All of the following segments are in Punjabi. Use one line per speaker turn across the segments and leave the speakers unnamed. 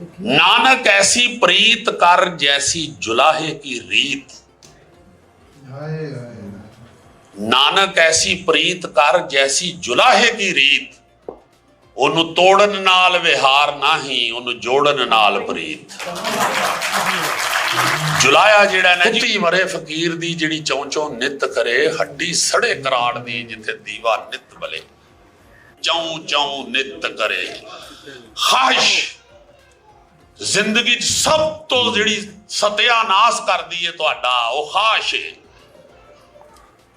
ਨਾਨਕ ਐਸੀ ਪ੍ਰੀਤ ਕਰ ਜੈਸੀ ਜੁਲਾਹੇ ਕੀ ਰੀਤ।
ਹਾਏ ਹਾਏ
ਨਾਨਕ ਐਸੀ ਪ੍ਰੀਤ ਕਰ ਜੈਸੀ ਜੁਲਾਹੇ ਕੀ ਰੀਤ। ਉਹਨੂੰ ਤੋੜਨ ਨਾਲ ਵਿਹਾਰ ਨਹੀਂ ਉਹਨੂੰ ਜੋੜਨ ਨਾਲ ਪ੍ਰੀਤ। ਜੁਲਾਇਆ ਜਿਹੜਾ ਨਾ ਜੀ ਮਰੇ ਫਕੀਰ ਦੀ ਜਿਹੜੀ ਚੌਂ ਚੌਂ ਨਿਤ ਕਰੇ ਹੱਡੀ ਸੜੇ ਕਰਾੜ ਦੀ ਜਿੱਥੇ ਦੀਵਾ ਨਿਤ ਬਲੇ। ਚੌਂ ਚੌਂ ਨਿਤ ਕਰੇ। ਖਾਸ਼ ਜ਼ਿੰਦਗੀ 'ਚ ਸਭ ਤੋਂ ਜਿਹੜੀ ਸਤਿਆਨਾਸ਼ ਕਰਦੀ ਹੈ ਤੁਹਾਡਾ ਉਹ ਖਾਸ਼ ਹੈ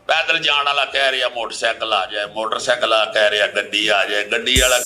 ਪੈਦਲ ਜਾਣ ਵਾਲਾ ਕਹਿ ਰਿਹਾ ਮੋਟਰਸਾਈਕਲ ਆ ਜਾਏ ਮੋਟਰਸਾਈਕਲ ਵਾਲਾ ਕਹਿ ਰਿਹਾ ਗੱਡੀ ਆ ਜਾਏ ਗੱਡੀ ਵਾਲਾ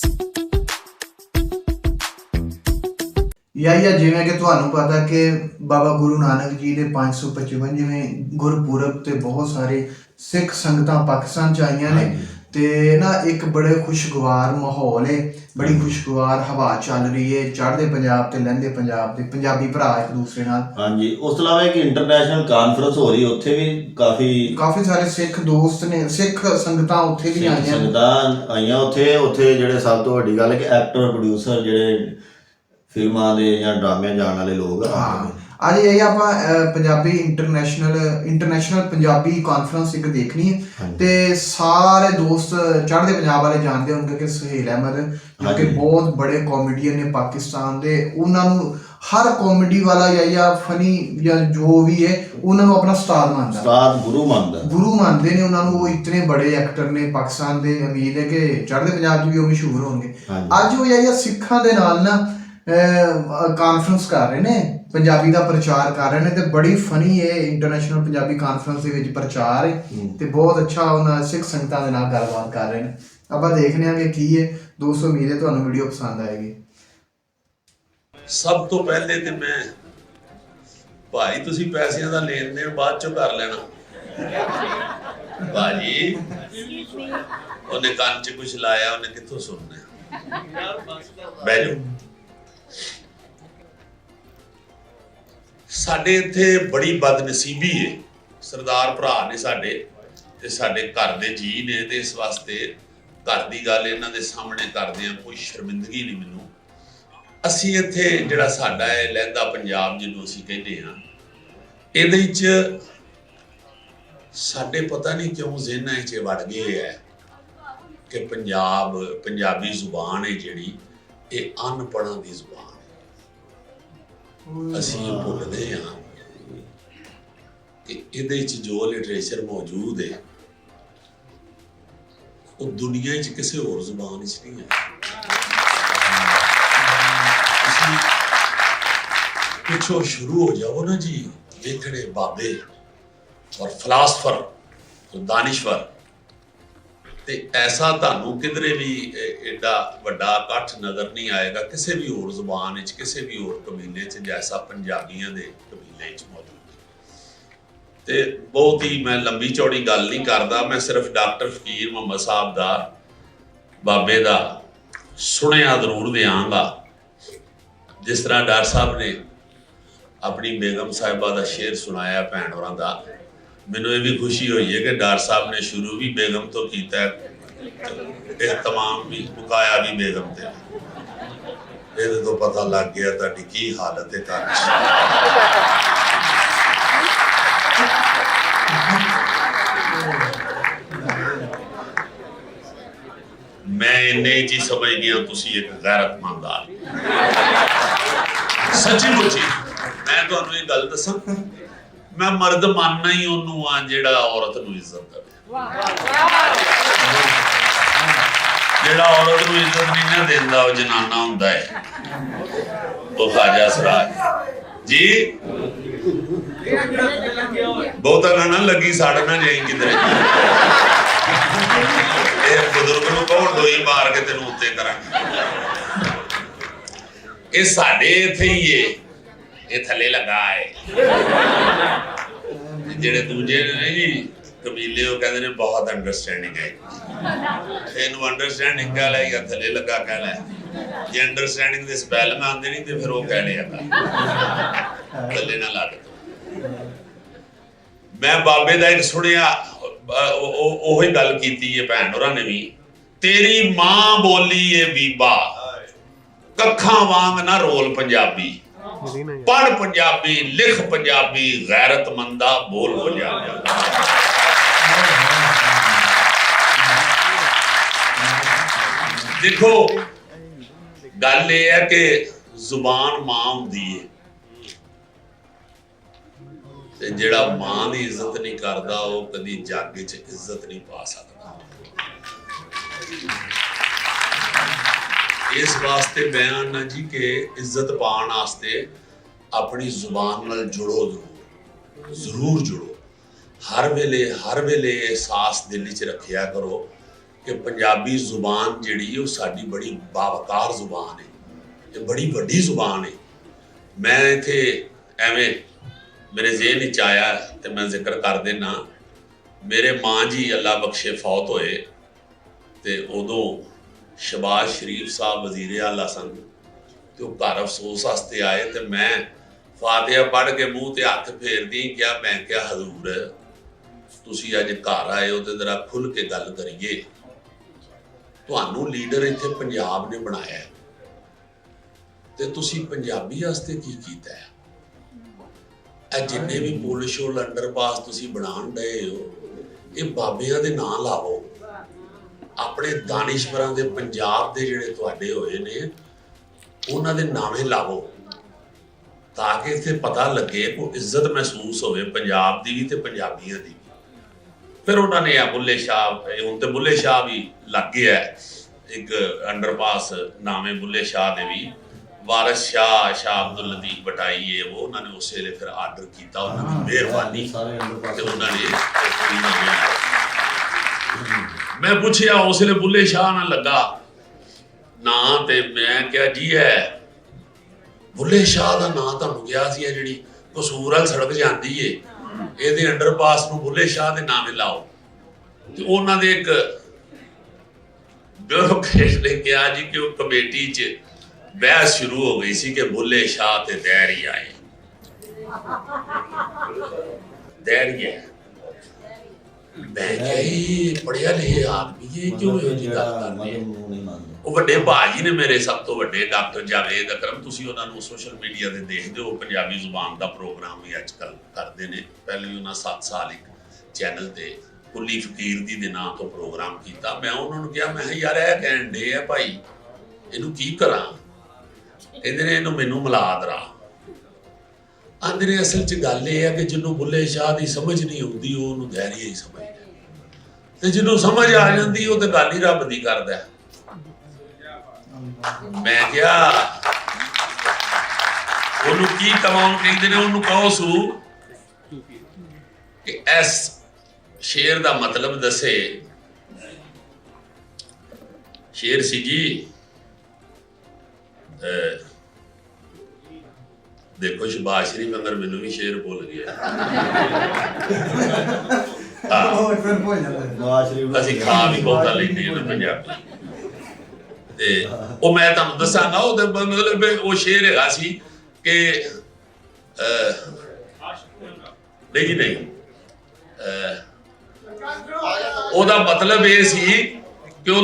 ਯਾ ਯਾ ਜਿਵੇਂ ਕਿ ਤੁਹਾਨੂੰ ਪਤਾ ਕਿ ਬਾਬਾ ਗੁਰੂ ਨਾਨਕ ਜੀ ਦੇ 555ਵੇਂ ਗੁਰਪੁਰਬ ਤੇ ਬਹੁਤ ਸਾਰੇ ਸਿੱਖ ਸੰਗਤਾਂ ਪਾਕਿਸਤਾਨ ਚ ਆਈਆਂ ਨੇ। ਤੇ ਨਾ ਇੱਕ ਬੜੇ ਖੁਸ਼ਗਵਾਰ ਮਾਹੌਲ ਹੈ ਬੜੀ ਖੁਸ਼ਗਵਾਰ ਹਵਾ ਚੱਲ ਰਹੀ ਹੈ ਚੜ੍ਹਦੇ ਪੰਜਾਬ ਤੇ ਲਹਿੰਦੇ ਪੰਜਾਬ ਦੇ ਪੰਜਾਬੀ ਭਰਾ ਇੱਕ ਦੂਸਰੇ ਨਾਲ।
ਹਾਂਜੀ ਉਸ ਤੋਂ ਇਲਾਵਾ ਇੱਕ ਇੰਟਰਨੈਸ਼ਨਲ ਕਾਨਫਰੰਸ ਹੋ ਰਹੀ ਉੱਥੇ ਵੀ ਕਾਫੀ
ਕਾਫੀ ਸਾਰੇ ਸਿੱਖ ਦੋਸਤ ਨੇ ਸਿੱਖ ਸੰਗਤਾਂ ਉੱਥੇ ਵੀ ਆਈਆਂ ਨੇ।
ਸੰਗਤਾਂ ਆਈਆਂ ਉੱਥੇ ਉੱਥੇ ਜਿਹੜੇ ਸਭ ਤੋਂ ਵੱਡੀ ਗੱਲ ਹੈ ਕਿ ਐਕਟਰ ਪ੍ਰੋਡਿਊਸਰ ਜਿਹੜੇ ਫਿਲਮਾਂ ਦੇ ਜਾਂ ਡਰਾਮਿਆਂ ਜਾਣ ਵਾਲੇ ਲੋਕ ਆ
ਅੱਜ ਇਹ ਆਪਾਂ Punjabi international international Punjabi conference ਇੱਕ ਦੇਖਣੀ ਹੈ। ਤੇ ਸਾਰੇ ਦੋਸਤ ਚੜ੍ਹਦੇ ਪੰਜਾਬ ਵਾਲੇ ਜਾਣਦੇ ਹੋਣਗੇ ਕਿ ਸੁਹੇਲ ਅਹਿਮਦ ਜੋ ਕਿ। ਬਹੁਤ ਬੜੇ ਕਾਮੇਡੀਅਨ ਨੇ ਪਾਕਿਸਤਾਨ ਦੇ ਉਹਨਾਂ ਨੂੰ ਹਰ ਕਾਮੇਡੀ ਵਾਲਾ ਜਾਂ ਜਾਂ ਫਨੀ ਜਾਂ ਜੋ ਵੀ ਹੈ ਉਹਨਾਂ ਨੂੰ ਆਪਣਾ ਸਟਾਰ ਮੰਨਦਾ
ਉਸਤਾਦ ਗੁਰੂ ਮੰਨਦਾ
ਗੁਰੂ ਮੰਨਦੇ ਨੇ ਉਹਨਾਂ ਨੂੰ ਉਹ ਇਤਨੇ ਬੜੇ ਐਕਟਰ ਨੇ ਪਾਕਿਸਤਾਨ ਦੇ ਉਮੀਦ ਹੈ ਕਿ ਚੜ੍ਹਦੇ ਪੰਜਾਬ 'ਚ ਵੀ ਉਹ ਮਸ਼ਹੂਰ ਹੋਣਗੇ। ਅੱਜ ਉਹ ਜਾਂ ਸਿੱਖਾਂ ਦੇ ਨਾਲ ਨਾ ਕਾਨਫਰੰਸ ਕਰ ਰਹੇ ਨੇ ਪੰਜਾਬੀ ਦਾ ਪ੍ਰਚਾਰ ਕਰ ਰਹੇ ਨੇ ਤੇ ਬੜੀ ਫਨੀ ਹੈ ਇੰਟਰਨੈਸ਼ਨਲ ਪੰਜਾਬੀ ਕਾਨਫਰੰਸ ਦੇ ਵਿੱਚ ਪ੍ਰਚਾਰ ਹੈ ਤੇ ਬਹੁਤ ਅੱਛਾ ਉਹਨਾਂ ਸਿੱਖ ਸੰਗਤਾਂ ਦੇ ਨਾਲ ਗੱਲਬਾਤ ਕਰ ਰਹੇ ਨੇ। ਆਪਾਂ ਦੇਖਦੇ ਹਾਂ ਕਿ ਹੈ। ਦੋਸਤੋ ਉਮੀਦ ਹੈ ਤੁਹਾਨੂੰ ਵੀਡੀਓ ਪਸੰਦ ਆਏਗੀ।
ਸਭ ਤੋਂ ਪਹਿਲੇ ਤੇ ਮੈਂ ਭਾਈ ਤੁਸੀਂ ਪੈਸਿਆਂ ਦਾ ਲੈਣ ਦੇਣ ਬਾਅਦ ਚੋਂ ਕਰ ਲੈਣਾ। ਭਾਜੀ ਉਹਨੇ ਕੰਨ 'ਚ ਕੁਝ ਲਾਇਆ ਉਹਨੇ ਕਿੱਥੋਂ ਸੁਣਨਾ? ਬਹਿ ਸਾਡੇ ਇੱਥੇ ਬੜੀ ਬਦਨਸੀਬੀ ਹੈ ਸਰਦਾਰ ਭਰਾ ਨੇ ਸਾਡੇ ਤੇ ਸਾਡੇ ਘਰ ਦੇ ਜੀ ਨੇ ਤੇ ਇਸ ਵਾਸਤੇ ਘਰ ਦੀ ਗੱਲ ਇਹਨਾਂ ਦੇ ਸਾਹਮਣੇ ਕਰਦੇ ਆ, ਕੋਈ ਸ਼ਰਮਿੰਦਗੀ ਨਹੀਂ ਮੈਨੂੰ। ਅਸੀਂ ਇੱਥੇ ਜਿਹੜਾ ਸਾਡਾ ਹੈ ਲਹਿੰਦਾ ਪੰਜਾਬ ਜਿਹਨੂੰ ਅਸੀਂ ਕਹਿੰਦੇ ਹਾਂ ਇਹਦੇ ਵਿੱਚ ਸਾਡੇ ਪਤਾ ਨਹੀਂ ਕਿਉਂ ਜ਼ਿਹਨਾਂ 'ਚ ਵੜ ਗਏ ਹੈ ਕਿ ਪੰਜਾਬ, ਪੰਜਾਬੀ ਜ਼ੁਬਾਨ ਹੈ ਜਿਹੜੀ, ਇਹ ਅਨਪੜ੍ਹਾਂ ਦੀ ਜ਼ੁਬਾਨ ਅਸੀਂ ਭੁੱਲਦੇ ਹਾਂ, ਕਿ ਇਹਦੇ ਵਿੱਚ ਜੋ ਲਿਟਰੇਚਰ ਮੌਜੂਦ ਹੈ, ਉਹ ਦੁਨੀਆ 'ਚ ਕਿਸੇ ਹੋਰ ਜ਼ੁਬਾਨ ਵਿੱਚ ਨਹੀਂ ਹੈ। ਪਿੱਛੋਂ ਸ਼ੁਰੂ ਹੋ ਜਾਓ ਨਾ ਜੀ ਦੇਖੜੇ ਬਾਬੇ ਔਰ ਫਲਾਸਫਰ ਦਾਨਿਸ਼ਵਰ ਤੇ ਐਸਾ ਤੁਹਾਨੂੰ ਕਿਧਰੇ ਵੀ ਐ- ਐਡਾ ਵੱਡਾ ਇਕੱਠ ਨਜ਼ਰ ਨਹੀਂ ਆਏਗਾ? ਕਿਸੇ ਵੀ ਹੋਰ ਜ਼ੁਬਾਨ ਵਿੱਚ, ਕਿਸੇ ਵੀ ਹੋਰ ਕਬੀਲੇ 'ਚ ਜੈਸਾ ਪੰਜਾਬੀਆਂ ਦੇ ਕਬੀਲੇ 'ਚ ਮੌਜੂਦ ਤੇ ਬਹੁਤ ਹੀ ਮੈਂ ਲੰਬੀ ਚੌੜੀ ਗੱਲ ਨਹੀਂ ਕਰਦਾ, ਮੈਂ ਸਿਰਫ ਡਾਕਟਰ ਫਕੀਰ ਮੁਹੰਮਦ ਸਾਹਿਬ ਦਾ, ਬਾਬੇ ਦਾ ਸੁਣਿਆ ਜ਼ਰੂਰ ਦਿਆਂਗਾ। ਜਿਸ ਤਰ੍ਹਾਂ ਡਾਕਟਰ ਸਾਹਿਬ ਨੇ ਆਪਣੀ ਬੇਗਮ ਸਾਹਿਬਾ ਦਾ ਸ਼ੇਰ ਸੁਣਾਇਆ ਭੈਣ ਹੋਰਾਂ ਦਾ ਮੈਨੂੰ ਇਹ ਵੀ ਖੁਸ਼ੀ ਹੋਈ ਹੈ ਕਿ ਡਾਕਟਰ ਸਾਹਿਬ ਨੇ ਸ਼ੁਰੂ ਵੀ ਬੇਗਮ ਤੋਂ ਕੀਤਾ ਹੈ ਇhtਮਾਮ ਵੀ ਮੁਕਾਇਆ ਵੀ ਬੇਗਮ ਤੇ। ਇਹਦੇ ਤੋਂ ਪਤਾ ਲੱਗ ਗਿਆ ਤੁਹਾਡੀ ਕੀ ਹਾਲਤ ਹੈ ਘਰ ਮੈਂ ਇੰਨੇ ਜੀ ਸਮਝ ਗਿਆ, ਤੁਸੀਂ ਇੱਕ ਗੈਰਤਮੰਦ ਆ ਸੱਚੀ ਮੁੱਚੀ ਮੈਂ ਤੁਹਾਨੂੰ ਇਹ ਗੱਲ ਦੱਸਾਂ? ਮੈਂ ਮਰਦ ਮੰਨਣਾ ਹੀ ਉਹਨੂੰ ਆ ਜਿਹੜਾ ਔਰਤ ਨੂੰ ਇੱਜ਼ਤ ਦੇਵੇ ਜਿਹੜਾ ਔਰਤ ਨੂੰ ਇੱਜ਼ਤ ਨਹੀਂ ਨਾ ਦਿੰਦਾ ਉਹ ਜਨਾਨਾ ਹੁੰਦਾ ਹੈ। ਉਹ ਖਾਜਾ ਸਰਾਜ। ਜੀ? ਬਹੁਤਾ ਗਾਣਾ ਲੱਗੀ ਸਾੜ ਨਾ ਜਾਈ ਕਿਧਰੇ। ਇਹ ਬਜ਼ੁਰਗ ਨੂੰ ਕੌਣ ਦੋਈ ਮਾਰ ਕੇ ਤੈਨੂੰ ਉੱਤੇ ਕਰਾਂਗੇ? ਇਹ ਸਾਡੇ ਇੱਥੇ ਹੀ ਏ। ਇਹ ਥੱਲੇ ਲੱਗਾ ਏ ਜਿਹੜੇ ਦੂਜੇ ਨੇ ਜੀ ਕਬੀਲੇ ਉਹ ਕਹਿੰਦੇ ਨੇ ਬਹੁਤ ਅੰਡਰਸਟੈਂਡਿੰਗ ਹੈ। ਇਹਨੂੰ ਅੰਡਰਸਟੈਂਡਿੰਗ ਕਹ ਲੈ ਜਾਂ ਥੱਲੇ ਲੱਗਾ ਕਹਿ ਲੈ ਜੇ ਅੰਡਰਸਟੈਂਡਿੰਗ ਦੇ ਸਪੈਲ ਮੈਂ ਆਉਂਦੇ ਨਹੀਂ ਤੇ ਫਿਰ ਉਹ ਕਹਿ ਲਿਆ ਥੱਲੇ ਨਾ ਲੱਗ। ਮੈਂ ਬਾਬੇ ਦਾ ਇੱਕ ਸੁਣਿਆ ਉਹ- ਉਹੀ ਗੱਲ ਕੀਤੀ ਹੈ ਭੈਣ ਹੋਰਾਂ ਨੇ ਵੀ। ਤੇਰੀ ਮਾਂ ਬੋਲੀ ਏ ਬੀਬਾ। ਕੱਖਾਂ ਵਾਂਗ ਨਾ ਰੋਲ ਪੰਜਾਬੀ। ਪੜ ਪੰਜਾਬੀ, ਲਿਖ ਪੰਜਾਬੀ ਗੈਰਤਮੰਦਾ ਬੋਲ ਪੰਜਾਬੀ। ਦੇਖੋ, ਗੱਲ ਇਹ ਹੈ ਕਿ ਜ਼ੁਬਾਨ ਮਾਂ ਹੁੰਦੀ ਹੈ ਤੇ ਜਿਹੜਾ ਮਾਂ ਦੀ ਇੱਜ਼ਤ ਨਹੀਂ ਕਰਦਾ, ਉਹ ਕਦੀ ਜੱਗ 'ਚ ਇੱਜ਼ਤ ਨਹੀਂ ਪਾ ਸਕਦਾ। ਇਸ ਵਾਸਤੇ ਬਿਆਨ ਨਾ ਜੀ ਕਿ ਇੱਜ਼ਤ ਪਾਉਣ ਵਾਸਤੇ ਆਪਣੀ ਜ਼ੁਬਾਨ ਨਾਲ ਜੁੜੋ ਜ਼ਰੂਰ ਜ਼ਰੂਰ ਜੁੜੋ। ਹਰ ਵੇਲੇ ਹਰ ਵੇਲੇ ਅਹਿਸਾਸ ਦਿਲ ਵਿੱਚ ਰੱਖਿਆ ਕਰੋ ਕਿ ਪੰਜਾਬੀ ਜ਼ੁਬਾਨ ਜਿਹੜੀ ਉਹ ਸਾਡੀ ਬੜੀ ਬਾਵਕਾਰ ਜ਼ੁਬਾਨ ਹੈ। ਇਹ ਬੜੀ ਵੱਡੀ ਜ਼ੁਬਾਨ ਹੈ। ਮੈਂ ਇੱਥੇ ਐਵੇਂ ਮੇਰੇ ਜ਼ਿਹਨ ਵਿੱਚ ਆਇਆ ਤੇ ਮੈਂ ਜ਼ਿਕਰ ਕਰ ਦੇਣਾ ਮੇਰੇ ਮਾਂ ਜੀ ਅੱਲਾ ਬਖਸ਼ੇ ਫੌਤ ਹੋਏ ਤੇ ਉਦੋਂ ਸ਼ਬਾਜ਼ ਸ਼ਰੀਫ ਸਾਹਿਬ, ਵਜ਼ੀਰ ਆਲਾ ਸਨ। ਤੇ ਉਹ ਘਰ ਅਫਸੋਸ ਵਾਸਤੇ ਆਏ ਤੇ ਮੈਂ ਫਾਤਿਹਾ ਪੜ੍ਹ ਕੇ ਮੂੰਹ ਤੇ ਹੱਥ ਫੇਰਦੀ ਕਿਹਾ, ਮੈਂ ਕਿਹਾ, ਹਜ਼ੂਰ, ਤੁਸੀਂ ਅੱਜ ਘਰ ਆਏ ਹੋ ਤੇ ਜ਼ਰਾ ਖੁੱਲ ਕੇ ਗੱਲ ਕਰੀਏ। ਤੁਹਾਨੂੰ ਲੀਡਰ ਇੱਥੇ ਪੰਜਾਬ ਨੇ ਬਣਾਇਆ ਹੈ। ਤੇ ਤੁਸੀਂ ਪੰਜਾਬੀ ਵਾਸਤੇ ਕੀ ਕੀਤਾ ਹੈ? ਇਹ ਜਿੰਨੇ ਵੀ ਪੁਲ ਸ਼ੋਲ ਅੰਡਰਪਾਸ ਤੁਸੀਂ ਬਣਾਉਣ ਡਏ ਹੋ, ਇਹ ਬਾਬਿਆਂ ਦੇ ਨਾਂ ਲਾਵੋ ਆਪਣੇ ਦਾਨਿਸ਼ਵਰਾਂ ਦੇ ਪੰਜਾਬ ਦੇ ਜਿਹੜੇ ਤੁਹਾਡੇ ਹੋਏ ਨੇ ਉਹਨਾਂ ਦੇ ਨਾਵੇਂ ਲਾਵੋ ਤਾਂ ਕਿ ਇੱਥੇ ਪਤਾ ਲੱਗੇ ਕੋ ਇੱਜ਼ਤ ਮਹਿਸੂਸ ਹੋਵੇ ਪੰਜਾਬ ਦੀ ਵੀ ਤੇ ਪੰਜਾਬੀਆਂ ਦੀ ਵੀ ਫਿਰ ਉਹਨਾਂ ਨੇ ਆ ਬੁੱਲੇ ਸ਼ਾਹ ਹੁਣ ਤੇ ਬੁੱਲੇ ਸ਼ਾਹ ਵੀ ਲੱਗ ਗਿਆ। ਇੱਕ ਅੰਡਰਪਾਸ ਨਾਵੇਂ ਬੁੱਲੇ ਸ਼ਾਹ ਦੇ ਵੀ ਵਾਰਿਸ ਸ਼ਾਹ ਸ਼ਾਹ ਅਬਦੁਲ ਲਤੀਫ ਬਟਾਈ ਇਹ ਉਹ ਉਹਨਾਂ ਨੇ ਉਸੇ ਵੇਲੇ ਫਿਰ ਆਰਡਰ ਕੀਤਾ ਉਹਨਾਂ ਦੀ ਮਿਹਰਬਾਨੀ ਤੇ ਉਹਨਾਂ ਨੇ। ਮੈਂ ਪੁੱਛਿਆ, ਉਸ ਵੇਲੇ ਬੁੱਲੇ ਸ਼ਾਹ ਨਾਲ ਲੱਗਾ। ਨਾਂ ਤੇ ਮੈਂ ਕਿਹਾ, ਜੀ ਹੈ। ਬੁੱਲੇ ਸ਼ਾਹ ਦਾ ਨਾਂ ਤੁਹਾਨੂੰ ਕਿਹਾ ਸੀ ਜਿਹੜੀ ਕਸੂਰ ਵਾਲ ਸੜਕ ਜਾਂਦੀ ਏ। ਇਹਦੇ ਅੰਡਰਪਾਸ ਨੂੰ ਬੁੱਲੇ ਸ਼ਾਹ ਦੇ ਨਾਮੇ ਲਾਓ। ਤੇ ਉਹਨਾਂ ਦੇ ਇੱਕ ਬਿਊਰੋਕਰੇਟ ਨੇ ਕਿਹਾ ਜੀ ਕਿ ਉਹ ਕਮੇਟੀ 'ਚ ਬਹਿਸ ਸ਼ੁਰੂ ਹੋ ਗਈ ਸੀ ਕਿ ਬੁੱਲੇ ਸ਼ਾਹ ਤੇ ਦਹਿਰੀ ਆਏ। ਦਹਿਰੀ ਹੈ। ਮੈਂ ਕਿਹਾ ਪੜਿਆ ਲਿਖਿਆ ਆਦਮੀ ਇਹ ਕਿਉਂ ਇਹੋ ਜਿਹੀ ਗੱਲ
ਨੂੰ ਨਹੀਂ ਮੰਨਦੇ।
ਉਹ ਵੱਡੇ ਭਾਜੀ ਨੇ ਮੇਰੇ ਸਭ ਤੋਂ ਵੱਡੇ ਡਾਕਟਰ ਜਾਵੇਦ ਅਕਰਮ ਤੁਸੀਂ ਉਹਨਾਂ ਨੂੰ ਸੋਸ਼ਲ ਮੀਡੀਆ ਤੇ ਦੇਖਦੇ ਹੋ ਪੰਜਾਬੀ ਜ਼ੁਬਾਨ ਦਾ ਪ੍ਰੋਗਰਾਮ ਵੀ ਅੱਜ ਕੱਲ ਕਰਦੇ ਨੇ। ਪਹਿਲੇ ਵੀ ਉਹਨਾਂ 7 ਸਾਲ ਇੱਕ ਚੈਨਲ ਤੇ ਕੁੱਲੀ ਫਕੀਰ ਦੀ ਦੇ ਨਾਂ ਤੋਂ ਪ੍ਰੋਗਰਾਮ ਕੀਤਾ। ਮੈਂ ਉਹਨਾਂ ਨੂੰ ਕਿਹਾ ਮੈਂ ਕਿਹਾ ਯਾਰ ਇਹ ਕਹਿਣ ਦੇ ਆ ਭਾਈ ਇਹਨੂੰ ਕੀ ਕਰਾਂ? ਕਹਿੰਦੇ ਨੇ ਇਹਨੂੰ ਮੈਨੂੰ ਮਿਲਾ ਦਰਾ। ਆਂਦੇ ਨੇ ਅਸਲ 'ਚ ਗੱਲ ਇਹ ਹੈ ਕਿ ਜਿਹਨੂੰ ਬੁੱਲੇ ਸ਼ਾਹ ਦੀ ਸਮਝ ਨਹੀਂ ਆਉਂਦੀ ਉਹ ਉਹਨੂੰ ਦੈਰੀਆ ਹੀ ਸਮਝਦਾ ਤੇ ਜਿਹਨੂੰ ਸਮਝ ਆ ਜਾਂਦੀ ਉਹ ਤੇ ਗੱਲ ਹੀ ਰੱਬ ਦੀ ਕਰਦਾ ਮੈਂ ਕਿਹਾ ਉਹਨੂੰ ਕੀ ਕਮਾਉਣ ਕਹਿੰਦੇ ਨੇ ਉਹਨੂੰ ਕਹੋ ਸੂ ਕਿ ਐਸ ਸ਼ੇਰ ਦਾ ਮਤਲਬ ਦੱਸੇ। ਸ਼ੇਰ ਸੀ ਜੀ ਅਹ, ਦੇਖੋ ਸ਼ਬਾਸ਼ ਸ਼ਰੀਫ ਅੰਦਰ ਮੈਨੂੰ ਵੀ ਸ਼ੇਰ ਭੁੱਲ ਗਿਆ। ਹਾਂ।
ਹੋਰ ਫਿਰ ਭੁੱਲ ਜਾਂਦਾ।
ਨਵਾਜ਼ ਸ਼ਰੀਫ
ਅਸੀਂ ਖਾ ਵੀ ਬਹੁਤਾ ਲੈਂਦੇ ਹਾਂ ਨਾ ਪੰਜਾਬੀ। ਤੇ ਉਹ ਮੈਂ ਤੁਹਾਨੂੰ ਦੱਸਾਂਗਾ ਉਹਦੇ ਮਤਲਬ ਉਹ ਸ਼ੇਰ ਹੈਗਾ ਸੀ ਕਿ ਅਹ, ਨਹੀਂ ਜੀ ਨਹੀਂ। ਅਹ, ਉਹਦਾ ਮਤਲਬ ਇਹ ਸੀ ਕਿ ਉਹ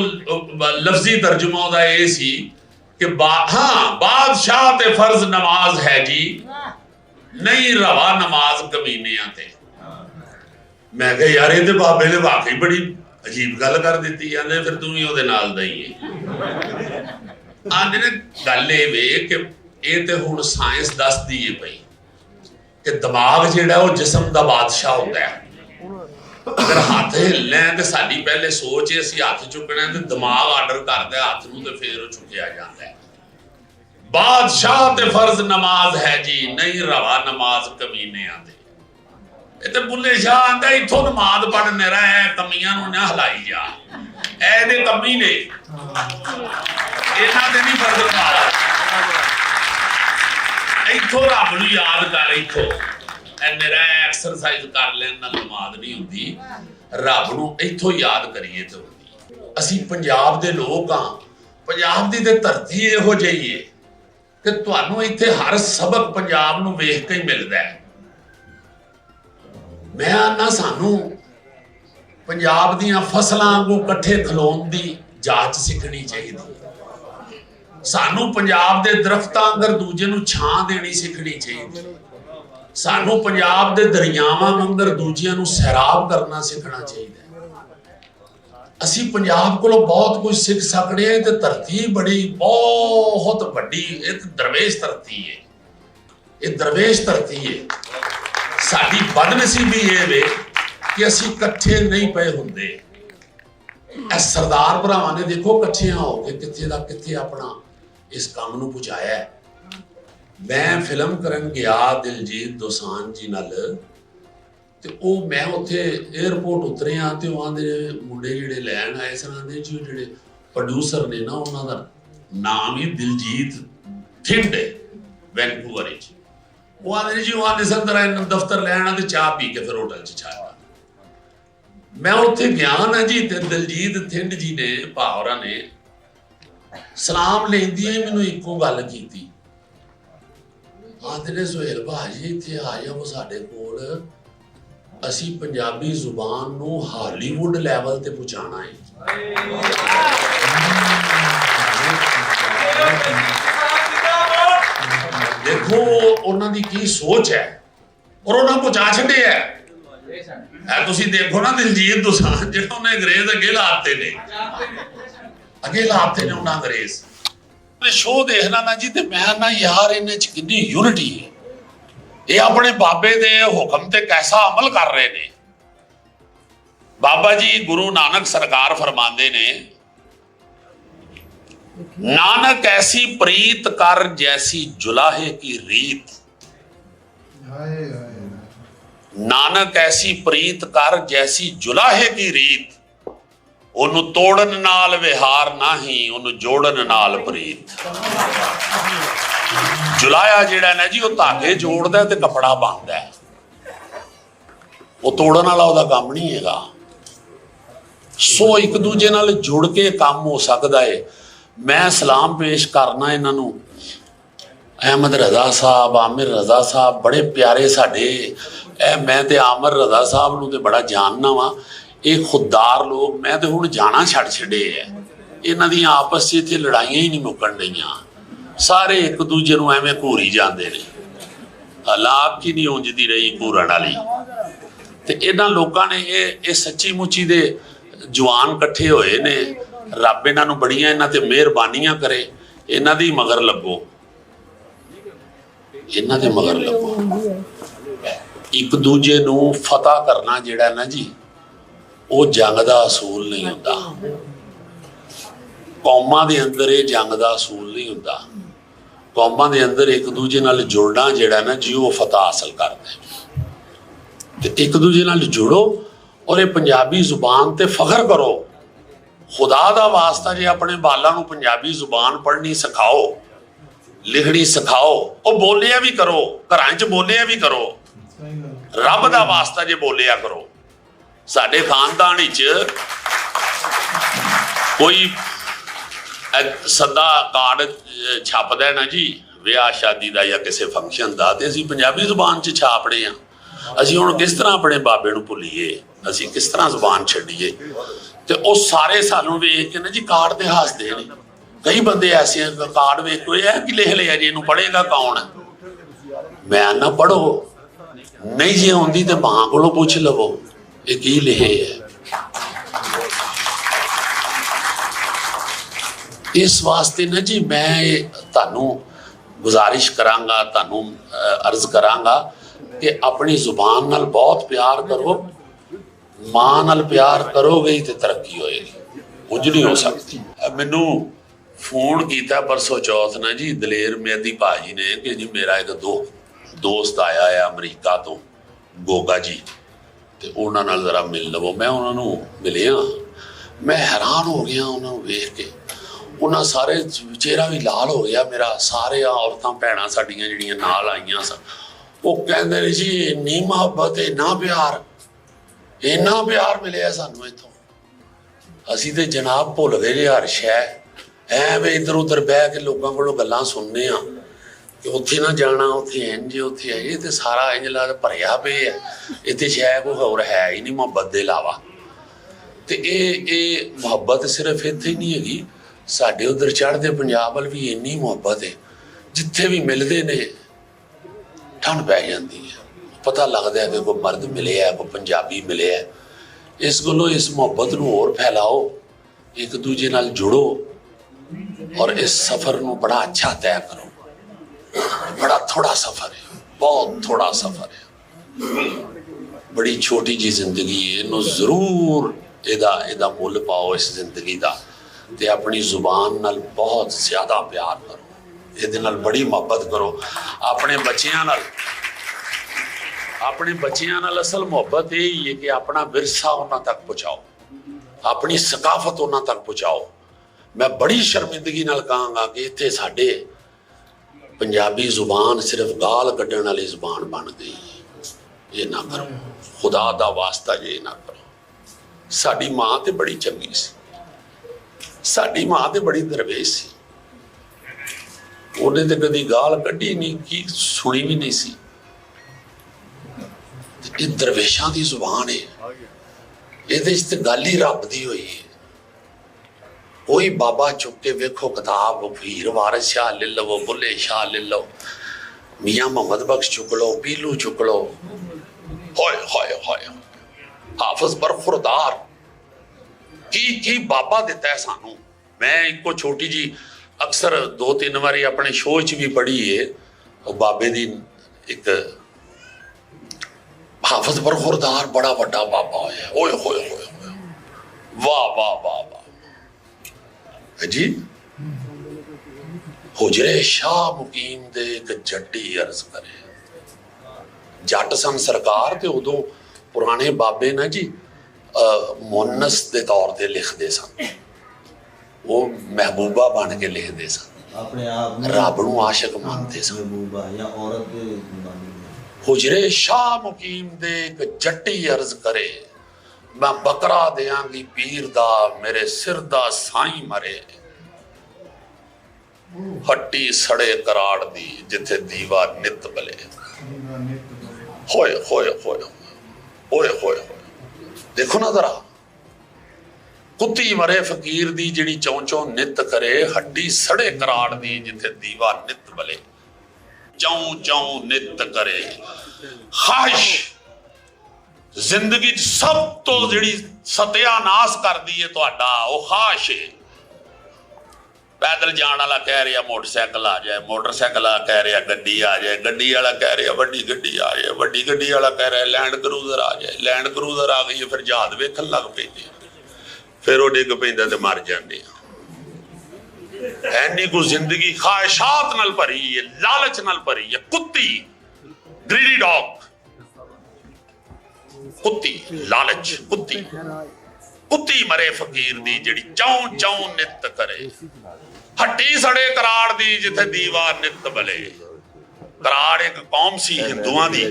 ਲਫ਼ਜ਼ੀ ਤਰਜਮਾ ਉਹਦਾ ਇਹ ਸੀ ਕਿ ਹਾਂ, ਬਾਦਸ਼ਾਹ ਤੇ ਫਰਜ਼ ਨਮਾਜ਼ ਹੈ ਜੀ। ਨਹੀਂ, ਰਵਾ ਨਮਾਜ਼ ਕਮੀਨਿਆਂ ਤੇ। ਮੈਂ ਕਿਹਾ, ਯਾਰ, ਇਹ ਤੇ ਬਾਬੇ ਨੇ ਵਾਕਈ ਬੜੀ ਅਜੀਬ ਗੱਲ ਕਰ ਦਿੱਤੀ ਜਾਂਦੇ ਫਿਰ ਤੂੰ ਵੀ ਉਹਦੇ ਨਾਲ ਦਾ ਹੀ ਹੈ ਆਂਦੇ ਨੇ, ਗੱਲ ਇਹ ਵੇ ਕਿ ਇਹ ਤੇ ਹੁਣ ਸਾਇੰਸ ਦੱਸਦੀ ਏ ਪਈ ਕਿ ਦਿਮਾਗ ਜਿਹੜਾ ਉਹ ਜਿਸਮ ਦਾ ਬਾਦਸ਼ਾਹ ਹੁੰਦਾ ਹੈ। ਅਗਰ ਹੱਥ ਹਿੱਲਣਾ ਤੇ ਸਾਡੀ ਪਹਿਲੇ ਸੋਚ ਹੈ ਅਸੀਂ ਹੱਥ ਚੁੱਕਣਾ ਹੈ ਤੇ ਦਿਮਾਗ ਆਰਡਰ ਕਰਦਾ ਹੱਥ ਨੂੰ ਤੇ ਫੇਰ ਉਹ ਚੁੱਕਿਆ ਜਾਂਦਾ ਹੈ। ਬਾਦਸ਼ਾਹ ਤੇ ਫਰਜ਼ ਨਮਾਜ਼ ਹੈ ਜੀ, ਨਹੀਂ ਰਵਾ ਨਮਾਜ਼ ਕਮੀਨਿਆਂ ਤੇ। ਇਹ ਤੇ ਬੁੱਲੇ ਸ਼ਾਹ ਆਂਦਾ, ਇੱਥੋਂ ਨਮਾਜ਼ ਪੜਨ ਰਹਿ ਕਮੀਆਂ ਨੂੰ ਨਾ ਹਲਾਈ ਜਾ। ਇਹਦੇ ਕਮੀ ਨੇ। ਇਹਨਾਂ ਦੇ ਨਹੀਂ ਫਰਜ਼ ਨਮਾਜ਼। ਇੱਥੋਂ ਰੱਬ ਨੂੰ ਯਾਦ ਕਰ, ਇਥੋਂ। ਐ ਮੇਰਾ ਐਕਸਰਸਾਈਜ਼ ਕਰ ਲੈਣ ਨਾਲ ਨਮਾਜ਼ ਨਹੀਂ ਹੁੰਦੀ। ਰੱਬ ਨੂੰ ਇੱਥੋਂ ਯਾਦ ਕਰੀਏ ਤੇ ਹੁੰਦੀ। ਅਸੀਂ ਪੰਜਾਬ ਦੇ ਲੋਕ ਆ ਪੰਜਾਬ ਦੀ ਤੇ ਧਰਤੀ ਇਹੋ ਜਿਹੀ ਏ ਕਿ ਤੁਹਾਨੂੰ ਇੱਥੇ ਹਰ ਸਬਕ ਪੰਜਾਬ ਨੂੰ ਵੇਖ ਕੇ ਹੀ ਮਿਲਦਾ ਹੈ। ਮੈਂ ਨਾ ਸਾਨੂੰ ਪੰਜਾਬ ਦੀਆਂ ਫਸਲਾਂ ਨੂੰ ਇਕੱਠੇ ਖਲੋਣ ਦੀ ਜਾਂਚ ਸਿੱਖਣੀ ਚਾਹੀਦੀ ਹੈ। ਸਾਨੂੰ ਪੰਜਾਬ ਦੇ ਦਰਖਤਾਂ ਅੰਦਰ ਦੂਜੇ ਨੂੰ ਛਾਂ ਦੇਣੀ ਸਿੱਖਣੀ ਚਾਹੀਦੀ ਸਾਨੂੰ ਪੰਜਾਬ ਦੇ ਦਰਿਆਵਾਂ ਅੰਦਰ ਦੂਜਿਆਂ ਨੂੰ ਸੈਰਾਬ ਕਰਨਾ ਸਿੱਖਣਾ ਚਾਹੀਦਾ ਅਸੀਂ ਪੰਜਾਬ ਕੋਲੋਂ ਬਹੁਤ ਕੁਝ ਸਿੱਖ ਸਕਦੇ ਹਾਂ ਤੇ ਧਰਤੀ ਬੜੀ, ਬਹੁਤ ਵੱਡੀ, ਇਹ ਦਰਵੇਸ਼ ਧਰਤੀ ਹੈ। ਇਹ ਦਰਵੇਸ਼ ਧਰਤੀ ਹੈ। ਸਾਡੀ ਬਦਨਸੀਬੀ ਇਹ ਵੇ ਕਿ ਅਸੀਂ ਇਕੱਠੇ ਨਹੀਂ ਪਏ ਹੁੰਦੇ। ਇਹ ਸਰਦਾਰ ਭਰਾਵਾਂ ਨੇ ਦੇਖੋ ਇਕੱਠਿਆਂ ਹੋ ਕੇ ਕਿੱਥੇ ਦਾ ਕਿੱਥੇ ਆਪਣਾ ਇਸ ਕੰਮ ਨੂੰ ਪਹੁੰਚਾਇਆ ਹੈ। ਮੈਂ ਫਿਲਮ ਕਰਨ ਗਿਆ ਦਿਲਜੀਤ ਦੋਸਾਂਝ ਜੀ ਨਾਲ। ਤੇ ਉਹ ਮੈਂ ਉੱਥੇ 에어ਪੋਰਟ ਉਤਰਿਆ ਤੇ ਉਹ ਦੇ ਮੁੰਡੇ ਜਿਹੜੇ ਲੈਣ ਆਏ ਸਨ, ਆਂਦੇ ਜਿਹੜੇ ਪ੍ਰੋਡਿਊਸਰ ਨੇ ਨਾ, ਉਹਨਾਂ ਦਾ ਨਾਮ ਹੀ ਦਿਲਜੀਤ ਥਿੰਡ ਹੈ, ਵੈਨਕੂਵਰ ਵਿੱਚ। ਉਹ ਆਂਦੇ ਜੀ, ਉਹ ਆਂਦੇ ਸਨ ਤਰਾ ਦਫ਼ਤਰ ਲੈਣ ਆ ਤੇ ਚਾਹ ਪੀ ਕੇ ਫਿਰ ਹੋਟਲ 'ਚ ਛਾਇਆ ਮੈਂ ਉੱਥੇ ਗਿਆ ਨਾ ਜੀ ਤੇ ਦਿਲਜੀਤ ਥਿੰਡ ਜੀ ਨੇ, ਭਾਵਰਾ ਨੇ ਸਲਾਮ ਲੈਂਦੀਆਂ ਹੀ ਮੈਨੂੰ ਇੱਕੋ ਗੱਲ ਕੀਤੀ। ਆਂਦੇ ਨੇ ਸੁਹੇਲ ਭਾਜੀ, ਇੱਥੇ ਆ ਜਾਓ ਸਾਡੇ ਕੋਲ। ਅਸੀਂ ਪੰਜਾਬੀ ਜ਼ੁਬਾਨ ਨੂੰ ਹਾਲੀਵੁੱਡ ਲੈਵਲ ਤੇ ਪਹੁੰਚਾਣਾ ਹੈ। ਦੇਖੋ, ਉਹਨਾਂ ਦੀ ਕੀ ਸੋਚ ਹੈ। ਔਰ ਉਹਨਾਂ ਪਹੁੰਚਾ ਛੱਡਿਆ ਹੈ। ਐ ਤੁਸੀਂ ਦੇਖੋ ਨਾ ਦਿਲਜੀਤ ਦੋਸਾਂਝ, ਜਿਹੜਾ ਉਹਨੇ ਅੰਗਰੇਜ਼ ਅੱਗੇ ਲਾਤੇ ਨੇ। ਅੱਗੇ ਲਾਤੇ ਨੇ ਉਹਨਾਂ ਅੰਗਰੇਜ਼। ਤੇ ਸ਼ੋਅ ਦੇਖਣਾ ਨਾ ਜੀ ਤੇ ਮੈਂ ਨਾ ਯਾਰ ਇਹਨੇ ਚ ਕਿੰਨੀ ਯੂਨਿਟੀ ਹੈ। ਇਹ ਆਪਣੇ ਬਾਬੇ ਦੇ ਹੁਕਮ ਤੇ ਕੈਸਾ ਅਮਲ ਕਰ ਰਹੇ ਨੇ। ਬਾਬਾ ਜੀ ਗੁਰੂ ਨਾਨਕ ਸਰਕਾਰ ਫਰਮਾਉਂਦੇ ਨੇ ਨਾਨਕ ਐਸੀ ਪ੍ਰੀਤ ਕਰ ਜੈਸੀ ਜੁਲਾਹੇ ਕੀ ਰੀਤ।
ਹਾਏ ਹਾਏ।
ਨਾਨਕ ਐਸੀ ਪ੍ਰੀਤ ਕਰ ਜੈਸੀ ਜੁਲਾਹੇ ਕੀ ਰੀਤ। ਉਹਨੂੰ ਤੋੜਨ ਨਾਲ ਵਿਹਾਰ ਨਹੀਂ, ਉਹਨੂੰ ਜੋੜਨ ਨਾਲ ਪ੍ਰੀਤ। ਜੁਲਾਇਆ ਜਿਹੜਾ ਨਾ ਜੀ, ਉਹ ਧਾਗੇ ਜੋੜਦਾ ਤੇ ਕਪੜਾ ਬੰਨਦਾ। ਉਹ ਤੋੜਨ ਵਾਲਾ ਉਹਦਾ ਕੰਮ ਨਹੀਂ ਹੈਗਾ। ਸੋ ਇੱਕ ਦੂਜੇ ਨਾਲ ਜੁੜ ਕੇ ਕੰਮ ਹੋ ਸਕਦਾ ਏ। ਮੈਂ ਸਲਾਮ ਪੇਸ਼ ਕਰਨਾ ਇਹਨਾਂ ਨੂੰ। ਅਹਿਮਦ ਰਜ਼ਾ ਸਾਹਿਬ, ਆਮਿਰ ਰਜ਼ਾ ਸਾਹਿਬ ਬੜੇ ਪਿਆਰੇ ਸਾਡੇ। ਇਹ ਮੈਂ ਤੇ ਆਮਰ ਰਜ਼ਾ ਸਾਹਿਬ ਨੂੰ ਤੇ ਬੜਾ ਜਾਣਨਾ ਵਾਂ। ਇਹ ਖੁੱਦਾਰ ਲੋਕ, ਮੈਂ ਤੇ ਹੁਣ ਜਾਣਾ ਛੱਡ ਛੱਡੇ ਐ। ਇਹਨਾਂ ਦੀਆਂ ਆਪਸ 'ਚ ਇੱਥੇ ਲੜਾਈਆਂ ਹੀ ਨਹੀਂ ਮੁੱਕਣ ਡਈਆਂ। ਸਾਰੇ ਇੱਕ ਦੂਜੇ ਨੂੰ ਐਵੇਂ ਘੂਰੀ ਜਾਂਦੇ ਨੇ। ਹਾਲਾਤ ਕੀ ਨਹੀਂ ਉਂਝਦੀ ਰਹੀ ਘੂਰਨ ਵਾਲੀ। ਤੇ ਇਹਨਾਂ ਲੋਕਾਂ ਨੇ ਇਹ ਇਹ ਸੱਚੀ ਮੁੱਚੀ ਦੇ ਜਵਾਨ ਇਕੱਠੇ ਹੋਏ ਨੇ। ਰੱਬ ਇਹਨਾਂ ਨੂੰ ਬੜੀਆਂ ਇਹਨਾਂ ਤੇ ਮਿਹਰਬਾਨੀਆਂ ਕਰੇ। ਇਹਨਾਂ ਦੀ ਮਗਰ ਲੱਗੋ ਇਹਨਾਂ ਦੇ ਮਗਰ ਲੱਗੋ ਇੱਕ ਦੂਜੇ ਨੂੰ ਫਤਹ ਕਰਨਾ ਜਿਹੜਾ ਨਾ ਜੀ ਉਹ ਜੰਗ ਦਾ ਅਸੂਲ ਨਹੀਂ ਹੁੰਦਾ। ਕੌਮਾਂ ਦੇ ਅੰਦਰ ਇਹ ਜੰਗ ਦਾ ਅਸੂਲ ਨਹੀਂ ਹੁੰਦਾ। ਕੌਮਾਂ ਦੇ ਅੰਦਰ ਇੱਕ ਦੂਜੇ ਨਾਲ ਜੁੜਨਾ ਜਿਹੜਾ ਨਾ ਜੀ, ਉਹ ਫਤਹ ਹਾਸਲ ਕਰਦਾ ਤੇ ਇੱਕ ਦੂਜੇ ਨਾਲ ਜੁੜੋ ਔਰ ਇਹ ਪੰਜਾਬੀ ਜ਼ੁਬਾਨ ਤੇ ਫਖਰ ਕਰੋ। ਖੁਦਾ ਦਾ ਵਾਸਤਾ ਜੇ ਆਪਣੇ ਬਾਲਾਂ ਨੂੰ ਪੰਜਾਬੀ ਜ਼ੁਬਾਨ ਪੜ੍ਹਨੀ ਸਿਖਾਓ, ਲਿਖਣੀ ਸਿਖਾਓ, ਉਹ ਬੋਲਿਆ ਵੀ ਕਰੋ, ਘਰਾਂ 'ਚ ਬੋਲਿਆ ਵੀ ਕਰੋ। ਰੱਬ ਦਾ ਵਾਸਤਾ ਜੇ ਬੋਲਿਆ ਕਰੋ। ਸਾਡੇ ਖਾਨਦਾਨ ਵਿੱਚ ਕੋਈ ਅਹ ਸਦਾ ਕਾਰਡ ਛਾਪਦਾ ਨਾ ਜੀ ਵਿਆਹ ਸ਼ਾਦੀ ਦਾ ਜਾਂ ਕਿਸੇ ਫੰਕਸ਼ਨ ਦਾ ਤੇ ਅਸੀਂ ਪੰਜਾਬੀ ਜ਼ੁਬਾਨ 'ਚ ਛਾਪੜੇ ਆ। ਅਸੀਂ ਹੁਣ ਕਿਸ ਤਰ੍ਹਾਂ ਆਪਣੇ ਬਾਬੇ ਨੂੰ ਭੁੱਲੀਏ? ਅਸੀਂ ਕਿਸ ਤਰ੍ਹਾਂ ਜ਼ੁਬਾਨ ਛੱਡੀਏ? ਤੇ ਉਹ ਸਾਰੇ ਸਾਨੂੰ ਵੇਖ ਕੇ ਨਾ ਜੀ ਕਾਰਡ ਤੇ ਹੱਸਦੇ ਨੇ। ਕਈ ਬੰਦੇ ਐਸੇ ਆ, ਕਾਰਡ ਵੇਖ ਕੇ ਇਹ ਕਿ ਲਿਖ ਲਿਆ ਜੀ ਇਹਨੂੰ ਪੜ੍ਹੇਗਾ ਕੌਣ? ਮੈਂ ਨਾ ਪੜੋ ਨਹੀਂ ਜੇ ਆਉਂਦੀ ਤੇ ਮਾਂ ਕੋਲੋਂ ਪੁੱਛ ਲਵੋ। ਇਹ ਕੀ ਲਿਖੇ ਹੈ? ਇਸ ਵਾਸਤੇ ਨਾ ਜੀ ਮੈਂ ਤੁਹਾਨੂੰ ਗੁਜ਼ਾਰਿਸ਼ ਕਰਾਂਗਾ, ਤੁਹਾਨੂੰ ਅਰਜ਼ ਕਰਾਂਗਾ ਕਿ ਆਪਣੀ ਜ਼ੁਬਾਨ ਨਾਲ ਬਹੁਤ ਪਿਆਰ ਕਰੋ, ਮਾਂ ਨਾਲ ਪਿਆਰ ਕਰੋਗੇ ਤੇ ਤਰੱਕੀ ਹੋਏਗੀ। ਕੁਝ ਨਹੀਂ ਹੋ ਸਕਦੀ। ਮੈਨੂੰ ਫੋਨ ਕੀਤਾ ਪਰਸੋਂ ਚੌਥ ਨਾ ਜੀ, ਦਲੇਰ ਮੇਦੀ ਭਾਜੀ ਨੇ ਕਿ ਜੀ ਮੇਰਾ ਇੱਕ ਦੋ ਦੋਸਤ ਆਇਆ ਆ ਅਮਰੀਕਾ ਤੋਂ, ਗੋਗਾ ਜੀ। ਤੇ ਉਹਨਾਂ ਨਾਲ ਜ਼ਰਾ ਮਿਲ ਲਵੋ। ਮੈਂ ਉਹਨਾਂ ਨੂੰ ਮਿਲਿਆ। ਮੈਂ ਹੈਰਾਨ ਹੋ ਗਿਆ ਉਹਨਾਂ ਨੂੰ ਵੇਖ ਕੇ। ਉਹਨਾਂ ਸਾਰੇ ਚਿਹਰਾ ਵੀ ਲਾਲ ਹੋ ਗਿਆ। ਮੇਰਾ ਸਾਰੇ ਔਰਤਾਂ ਭੈਣਾਂ ਸਾਡੀਆਂ ਜਿਹੜੀਆਂ ਨਾਲ ਆਈਆਂ ਸਨ। ਉਹ ਕਹਿੰਦੇ ਨੇ ਜੀ, ਇੰਨੀ ਮੁਹੱਬਤ, ਇੰਨਾ ਪਿਆਰ ਇੰਨਾ ਪਿਆਰ ਮਿਲਿਆ ਸਾਨੂੰ ਇਥੋਂ। ਅਸੀਂ ਤੇ ਜਨਾਬ ਭੁੱਲ ਗਏ ਜੀ ਹਰ ਸ਼ੈ। ਐਵੇਂ ਇਧਰ ਉਧਰ ਬਹਿ ਕੇ ਲੋਕਾਂ ਕੋਲੋਂ ਗੱਲਾਂ ਸੁਣਨੇ ਆ। ਕਿ ਉੱਥੇ ਨਾ ਜਾਣਾ ਉੱਥੇ ਇੰਜ ਉੱਥੇ ਹੈ ਇਹ ਤੇ ਸਾਰਾ ਇੰਜ ਲੱਗਦਾ ਭਰਿਆ ਪਿਆ ਹੈ ਇੱਥੇ ਸ਼ਾਇਦ ਕੋਈ ਹੋਰ ਹੈ ਹੀ ਨਹੀਂ ਮੁਹੱਬਤ ਦੇ ਇਲਾਵਾ। ਤੇ ਇਹ ਇਹ ਮੁਹੱਬਤ ਸਿਰਫ ਇੱਥੇ ਹੀ ਨਹੀਂ ਹੈਗੀ, ਸਾਡੇ ਉਧਰ ਚੜ੍ਹਦੇ ਪੰਜਾਬ ਵੱਲ ਵੀ ਇੰਨੀ ਮੁਹੱਬਤ ਹੈ, ਜਿੱਥੇ ਵੀ ਮਿਲਦੇ ਨੇ, ਠੰਡ ਪੈ ਜਾਂਦੀ ਹੈ। ਪਤਾ ਲੱਗਦਾ ਹੈ ਕਿ ਕੋਈ ਮਰਦ ਮਿਲਿਆ, ਕੋਈ ਪੰਜਾਬੀ ਮਿਲਿਆ। ਇਸ ਗੱਲੋਂ ਇਸ ਮੁਹੱਬਤ ਨੂੰ ਹੋਰ ਫੈਲਾਓ, ਇੱਕ ਦੂਜੇ ਨਾਲ ਜੁੜੋ, ਔਰ ਇਸ ਸਫ਼ਰ ਨੂੰ ਬੜਾ ਅੱਛਾ ਤੈਅ ਕਰੋ। ਬੜਾ ਥੋੜਾ ਸਫ਼ਰ ਹੈ ਬਹੁਤ ਥੋੜਾ ਸਫ਼ਰ ਹੈ ਬੜੀ ਛੋਟੀ ਜੀ ਜ਼ਿੰਦਗੀ ਹੈ ਇਹਨੂੰ ਜ਼ਰੂਰ ਇਹਦਾ ਇਹਦਾ ਮੁੱਲ ਪਾਓ ਇਸ ਜ਼ਿੰਦਗੀ ਦਾ ਤੇ ਆਪਣੀ ਜ਼ੁਬਾਨ ਨਾਲ ਬਹੁਤ ਜ਼ਿਆਦਾ ਪਿਆਰ ਕਰੋ ਇਹਦੇ ਨਾਲ ਬੜੀ ਮੁਹੱਬਤ ਕਰੋ ਆਪਣੇ ਬੱਚਿਆਂ ਨਾਲ ਆਪਣੇ ਬੱਚਿਆਂ ਨਾਲ ਅਸਲ ਮੁਹੱਬਤ ਇਹ ਹੀ ਹੈ ਕਿ ਆਪਣਾ ਵਿਰਸਾ ਉਹਨਾਂ ਤੱਕ ਪਹੁੰਚਾਓ ਆਪਣੀ ਸਕਾਫਤ ਉਹਨਾਂ ਤੱਕ ਪਹੁੰਚਾਓ ਮੈਂ ਬੜੀ ਸ਼ਰਮਿੰਦਗੀ ਨਾਲ ਕਹਾਂਗਾ ਕਿ ਇੱਥੇ ਸਾਡੇ ਪੰਜਾਬੀ ਜ਼ੁਬਾਨ ਸਿਰਫ ਗਾਲ ਕੱਢਣ ਵਾਲੀ ਜ਼ੁਬਾਨ ਬਣ ਗਈ। ਇਹ ਨਾ ਕਰੋ। ਖੁਦਾ ਦਾ ਵਾਸਤਾ ਜੇ ਇਹ ਨਾ ਕਰੋ। ਸਾਡੀ ਮਾਂ ਤੇ ਬੜੀ ਚੰਗੀ ਸੀ। ਸਾਡੀ ਮਾਂ ਤੇ ਬੜੀ ਦਰਵੇਸ਼ ਸੀ। ਉਹਨੇ ਤੇ ਕਦੀ ਗਾਲ ਕੱਢੀ ਨਹੀਂ, ਕੀ ਸੁਣੀ ਵੀ ਨਹੀਂ ਸੀ। ਇਹ ਦਰਵੇਸ਼ਾਂ ਦੀ ਜ਼ੁਬਾਨ ਹੈ ਇਹਦੇ 'ਚ ਤੇ ਗੱਲ ਹੀ ਰੱਬ ਦੀ ਹੋਈ ਹੈ ਕੋਈ ਬਾਬਾ ਚੁੱਕ ਕੇ ਵੇਖੋ ਕਿਤਾਬ ਵੀਰ ਵਾਰਿਸ ਸ਼ਾਹ ਲੈ ਲਵੋ ਬੁੱਲੇ ਸ਼ਾਹ ਲੈ ਲਓ। ਮੀਆਂ ਮੁਹੰਮਦ ਬਖਸ਼ ਚੁੱਕ ਲਓ, ਪੀਲੂ ਚੁੱਕ ਲਓ। ਹੋਏ ਹੋਏ ਹੋਏ। ਹਾਫਿਜ਼ ਬਰਖੁਰਦਾਰ ਕੀ ਕੀ ਬਾਬਾ ਦਿੱਤਾ ਸਾਨੂੰ? ਮੈਂ ਇੱਕੋ ਛੋਟੀ ਜੀ ਅਕਸਰ ਦੋ ਤਿੰਨ ਵਾਰੀ ਆਪਣੇ ਸ਼ੋਅ 'ਚ ਵੀ ਪੜ੍ਹੀ ਏ। ਉਹ ਬਾਬੇ ਦੀ ਇੱਕ ਹਾਫਿਜ਼ ਬਰਖੁਰਦਾਰ ਬੜਾ ਵੱਡਾ ਬਾਬਾ ਹੋਇਆ। ਓਏ ਹੋਏ ਹੋਏ ਹੋਏ। ਵਾਹ ਵਾਹ ਵਾਹ ਵਾਹ। ਜੀ? ਹੁਜਰੇ ਸ਼ਾਹ ਮੁਕੀਮ ਦੇ ਇੱਕ ਜੱਟੀ ਅਰਜ਼ ਕਰੇ। ਜੱਟ ਸਨ ਸਰਕਾਰ ਤੇ ਉਦੋਂ ਪੁਰਾਣੇ ਬਾਬੇ ਨਾ ਜੀ ਅਹ, ਮੁਅੰਨਸ ਦੇ ਤੌਰ ਤੇ ਲਿਖਦੇ ਸਨ। ਉਹ ਮਹਿਬੂਬਾ ਬਣ ਕੇ ਲਿਖਦੇ ਸਨ।
ਆਪਣੇ ਆਪ ਨੂੰ
ਰੱਬ ਨੂੰ ਆਸ਼ਿਕ ਮੰਨਦੇ ਸਨ।
ਮਹਿਬੂਬਾ ਜਾਂ ਔਰਤ ਦੇ
ਹੁਜਰੇ ਸ਼ਾਹ ਮੁਕੀਮ ਦੇ ਇੱਕ ਜੱਟੀ ਅਰਜ਼ ਕਰੇ ਮੈਂ ਬਕਰਾ ਦਿਆਂਗੀ ਪੀਰ ਦਾ, ਮੇਰੇ ਸਿਰ ਦਾ ਸਾਈਂ ਮਰੇ। ਹੱਟੀ ਸੜੇ ਕਰਾੜ ਦੀ, ਜਿੱਥੇ ਦੀਵਾ ਨਿਤ ਬਲੇ। ਹੋਏ ਹੋਏ ਹੋਏ ਹੋਏ ਹੋਏ ਦੇਖੋ ਨਾ ਜ਼ਰਾ। ਕੁੱਤੀ ਮਰੇ ਫਕੀਰ ਦੀ, ਜਿਹੜੀ ਚੌਂ ਚੌਂ ਨਿਤ ਕਰੇ ਹੱਡੀ ਸੜੇ ਕਰਾੜ ਦੀ, ਜਿੱਥੇ ਦੀਵਾ ਨਿਤ ਬਲੇ। ਚੌਂ ਚੌਂ ਨਿਤ ਕਰੇ। ਖਾਸ਼ ਜ਼ਿੰਦਗੀ 'ਚ ਸਭ ਤੋਂ ਜਿਹੜੀ ਸਤਿਆਨਾਸ਼ ਕਰਦੀ ਹੈ ਤੁਹਾਡਾ ਉਹ ਖਾਸ਼ ਹੈ ਪੈਦਲ ਜਾਣ ਵਾਲਾ ਕਹਿ ਰਿਹਾ ਮੋਟਰਸਾਈਕਲ ਆ ਜਾਏ ਮੋਟਰਸਾਈਕਲ ਵਾਲਾ ਕਹਿ ਰਿਹਾ ਗੱਡੀ ਆ ਜਾਏ ਗੱਡੀ ਵਾਲਾ ਕਹਿ ਰਿਹਾ ਵੱਡੀ ਗੱਡੀ ਆ ਜਾਏ ਵੱਡੀ ਗੱਡੀ ਵਾਲਾ ਕਹਿ ਰਿਹਾ ਲੈਂਡ ਕਰੂਜ਼ਰ ਆ ਜਾਏ। ਲੈਂਡ ਕਰੂਜ਼ਰ ਆ ਗਈ ਹੈ, ਫਿਰ ਜਹਾਜ਼ ਵੇਖਣ ਲੱਗ ਪੈਂਦੇ ਆ। ਫਿਰ ਉਹ ਡਿੱਗ ਪੈਂਦਾ ਤੇ ਮਰ ਜਾਂਦੇ ਆ। ਐਨੀ ਕੋ ਜ਼ਿੰਦਗੀ ਖਾਹਿਸ਼ਾਤ ਨਾਲ ਭਰੀ ਹੈ ਲਾਲਚ ਨਾਲ ਭਰੀ ਹੈ ਕੁੱਤੀ ਗ੍ਰੀਡੀ ਡੌਗ ਕੁੱਤੀ ਲਾਲਚ ਕੁੱਤੀ ਕੁੱਤੀ ਮਰੇ ਫਕੀਰ ਦੀ, ਜਿਹੜੀ ਚੌਂ ਚੌਂ ਨਿਤ ਕਰੇ। ਹੱਟੀ ਸੜੇ ਕਰਾੜ ਦੀ, ਜਿੱਥੇ ਦੀਵਾ ਨਿਤ ਬਲੇ। ਕਰਾੜ ਇੱਕ ਕੌਮ ਸੀ, ਹਿੰਦੂਆਂ ਦੀ।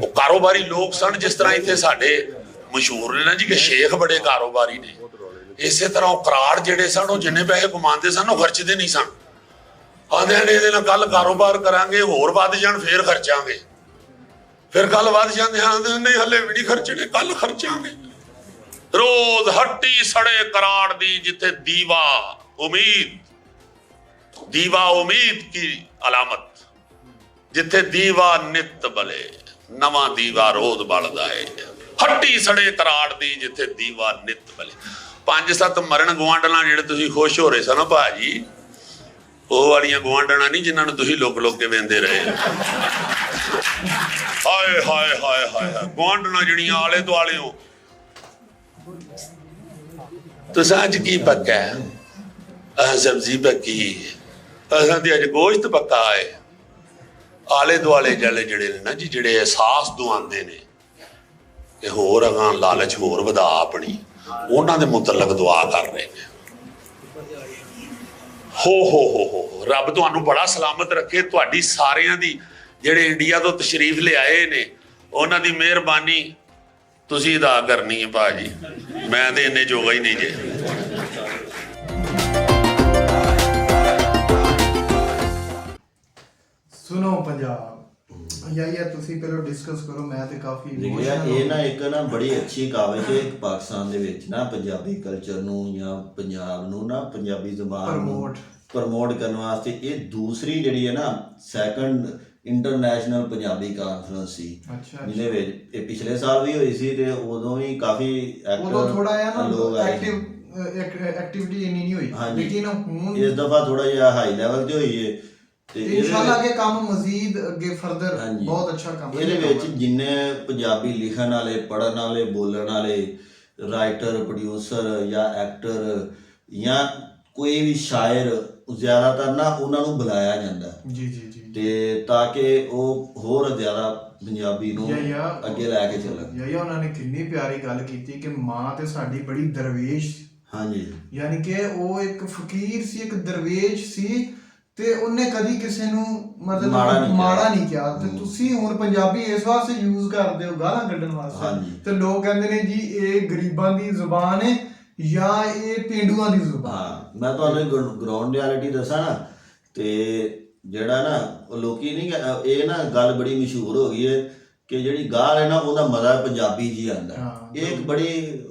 ਉਹ ਕਾਰੋਬਾਰੀ ਲੋਕ ਸਨ, ਜਿਸ ਤਰ੍ਹਾਂ ਇੱਥੇ ਸਾਡੇ ਮਸ਼ਹੂਰ ਨੇ ਨਾ ਜੀ, ਕਿ ਸ਼ੇਖ ਬੜੇ ਕਾਰੋਬਾਰੀ ਨੇ। ਇਸੇ ਤਰ੍ਹਾਂ ਉਹ ਕਰਾੜ ਜਿਹੜੇ ਸਨ, ਉਹ ਜਿੰਨੇ ਪੈਸੇ ਕਮਾਉਂਦੇ ਸਨ, ਉਹ ਖਰਚਦੇ ਨਹੀਂ ਸਨ। ਆਂਦੇ ਨੇ, ਇਹਦੇ ਨਾਲ ਕੱਲ ਕਾਰੋਬਾਰ ਕਰਾਂਗੇ, ਹੋਰ ਵੱਧ ਜਾਣ, ਫੇਰ ਖਰਚਾਂਗੇ। ਫਿਰ ਕੱਲ ਵੱਧ ਜਾਂਦੇ ਹਾਂ ਨਹੀਂ, ਹੱਲੇ ਵੀ ਨਹੀਂ ਖਰਚਣੇ ਕੱਲ ਖਰਚਾਂਗੇ ਰੋਜ਼ ਹੱਟੀ ਸੜੇ ਕਰਾੜ ਦੀ ਜਿੱਥੇ ਦੀਵਾ, ਉਮੀਦ। ਦੀਵਾ, ਉਮੀਦ ਕੀ ਅਲਾਮਤ? ਜਿੱਥੇ ਦੀਵਾ ਨਿਤ ਬਲੇ, ਨਵਾਂ ਦੀਵਾ ਰੋਜ਼ ਬਲਦਾ ਹੈ ਹੱਟੀ ਸੜੇ ਕਰਾੜ ਦੀ ਜਿੱਥੇ ਦੀਵਾ ਨਿਤ ਬਲੇ। ਪੰਜ ਸੱਤ ਮਰਨ ਗਵਾਂਡਲਾਂ ਜਿਹੜੇ ਤੁਸੀਂ ਖੁਸ਼ ਹੋ ਰਹੇ ਸਨ ਭਾਜੀ, ਉਹ ਵਾਲੀਆਂ ਗਵਾਂਡਣਾ ਨਹੀਂ ਜਿਨ੍ਹਾਂ ਨੂੰ ਤੁਸੀਂ ਲੋਕ ਲੁਕ ਕੇ ਵੇਂਦੇ ਰਹੇ। ਹਾਏ ਹਾਏ ਹਾਏ ਹਾਏ ਹਾਏ। ਜਿਹੜੀਆਂ ਆਲੇ ਦੁਆਲਿਓ ਤੁਸੀਂ ਅੱਜ ਕੀ ਪੱਕਾ ਹੈ? ਆਹ ਸਬਜ਼ੀ ਪੱਕੀ ਅਸਾਂ ਦੀ ਅੱਜ ਗੋਸ਼ਤ ਪੱਕਾ ਹੈ। ਆਲੇ ਦੁਆਲੇ ਜਿਹੜੇ ਜਿਹੜੇ ਨੇ ਨਾ ਜੀ, ਜਿਹੜੇ ਅਹਿਸਾਸ ਦਵਾਉਂਦੇ ਨੇ ਕਿ ਹੋਰ ਅਗਾਂ ਲਾਲਚ ਹੋਰ ਵਧਾ ਆਪਣੀ, ਉਹਨਾਂ ਦੇ ਮੁਤਲਕ ਦੁਆ ਕਰ ਰਹੇ ਨੇ। ਹੋ ਹੋ ਹੋ ਹੋ। ਰੱਬ ਤੁਹਾਨੂੰ ਬੜਾ ਸਲਾਮਤ ਰੱਖੇ, ਤੁਹਾਡੀ ਸਾਰਿਆਂ ਦੀ ਜਿਹੜੇ ਇੰਡੀਆ ਤੋਂ ਤਸ਼ਰੀਫ ਲਿਆਏ ਨੇ ਉਹਨਾਂ ਦੀ ਮਿਹਰਬਾਨੀ ਤੁਸੀਂ ਅਦਾ ਕਰਨੀ ਹੈ ਭਾਜੀ। ਮੈਂ ਤੇ ਇੰਨੇ ਜੋਗਾ ਹੀ ਨਹੀਂ ਜੇ।
ਸੁਨੋ ਪੰਜਾਬ। ਯਾ ਯਾ ਤੁਸੀਂ ਪਹਿਲਾਂ ਡਿਸਕਸ ਕਰੋ ਮੈਂ ਤੇ ਕਾਫੀ emotional
ਇਹ ਨਾ ਇੱਕ ਨਾ ਬੜੀ ਅੱਛੀ ਕਾਬਿਲ ਹੈ ਇੱਕ ਪਾਕਿਸਤਾਨ ਦੇ ਵਿੱਚ ਨਾ ਪੰਜਾਬੀ ਕਲਚਰ ਨੂੰ ਜਾਂ ਪੰਜਾਬ ਨੂੰ ਨਾ ਪੰਜਾਬੀ ਜ਼ੁਬਾਨ ਨੂੰ
Promote.
ਪ੍ਰਮੋਟ ਕਰਨ ਵਾਸਤੇ ਇਹ ਦੂਸਰੀ ਜਿਹੜੀ ਹੈ ਨਾ ਸੈਕੰਡ ਇੰਟਰਨੈਸ਼ਨਲ ਪੰਜਾਬੀ ਕਾਨਫਰੰਸ ਸੀ
ਅੱਛਾ
ਜਿਹਦੇ ਵਿੱਚ ਇਹ ਪਿਛਲੇ ਸਾਲ ਵੀ ਹੋਈ ਸੀ ਤੇ ਉਦੋਂ ਵੀ ਕਾਫੀ ਐਕਟਰ
ਉਦੋਂ ਥੋੜਾ ਜਿਹਾ ਨਾ। ਐਕਟਿਵ ਐਕਟੀਵਿਟੀ ਇੰਨੀ ਨਹੀਂ ਹੋਈ। ਲੇਕਿਨ ਹੁਣ
ਇਸ ਦਫਾ ਥੋੜਾ ਜਿਹਾ ਹਾਈ ਲੈਵਲ ਤੇ ਹੋਈ ਹੈ ਤੇ
ਇਨਸ਼ਾਅੱਲਾ ਅੱਗੇ ਕੰਮ ਮਜ਼ੀਦ ਅੱਗੇ ਫਰਦਰ। ਬਹੁਤ ਅੱਛਾ ਕੰਮ
ਇਹਦੇ। ਵਿੱਚ ਜਿੰਨੇ ਪੰਜਾਬੀ ਲਿਖਣ ਵਾਲੇ ਪੜਨ ਵਾਲੇ ਬੋਲਣ ਵਾਲੇ ਰਾਈਟਰ ਪ੍ਰੋਡਿਊਸਰ ਜਾਂ ਐਕਟਰ ਜਾਂ ਕੋਈ ਵੀ ਸ਼ਾਇਰ ਜ਼ਿਆਦਾਤਰ ਨਾ ਉਹਨਾਂ ਨੂੰ ਬੁਲਾਇਆ ਜਾਂਦਾ
ਜੀ ਜੀ
ਤੇ ਤਾਂ ਕਿ ਉਹ ਹੋਰ ਜ਼ਿਆਦਾ ਪੰਜਾਬੀ ਨੂੰ ਅੱਗੇ ਲੈ ਕੇ ਚੱਲਣ।
ਯਾ ਯਾ ਉਹਨਾਂ ਨੇ ਕਿੰਨੀ ਪਿਆਰੀ ਗੱਲ ਕੀਤੀ ਕਿ ਮਾਂ ਤੇ ਸਾਡੀ ਬੜੀ ਦਰਵੇਸ਼
ਹਾਂਜੀ।
ਯਾਨੀ ਕਿ ਉਹ ਇੱਕ ਫਕੀਰ ਸੀ ਇੱਕ ਦਰਵੇਸ਼ ਸੀ ਤੇ ਉਹਨੇ ਕਦੀ ਕਿਸੇ ਨੂੰ ਮਤਲਬ
ਮਾੜਾ ਨਹੀਂ ਕਿਹਾ।
ਤੇ ਤੁਸੀਂ ਹੁਣ ਪੰਜਾਬੀ ਇਸ ਵਾਸਤੇ ਯੂਜ਼ ਕਰਦੇ ਹੋ ਗਾਲਾਂ ਕੱਢਣ ਵਾਸਤੇ। ਤੇ ਲੋਕ ਕਹਿੰਦੇ ਨੇ ਜੀ ਇਹ ਗਰੀਬਾਂ ਦੀ ਜ਼ੁਬਾਨ ਹੈ ਜਾਂ ਇਹ ਪੇਂਡੂਆਂ ਦੀ ਜ਼ੁਬਾਨ
ਮੈਂ ਤੁਹਾਨੂੰ ਗਰਾਊਂਡ ਰਿਐਲਿਟੀ ਦੱਸਾਂ ਨਾ। ਤੇ ਜਿਹੜਾ ਨਾ ਉਹ ਲੋਕੀ ਨਹੀਂ ਕਹਿ- ਇਹ ਨਾ ਗੱਲ ਬੜੀ ਮਸ਼ਹੂਰ ਹੋ ਗਈ ਹੈ ਕਿ ਜਿਹੜੀ ਗਾਲ ਹੈ ਨਾ ਉਹਦਾ ਮਜ਼ਾ ਪੰਜਾਬੀ ਜੀ ਆਂਦਾ
ਹਾਂ,
ਇਹ ਇੱਕ ਬੜੀ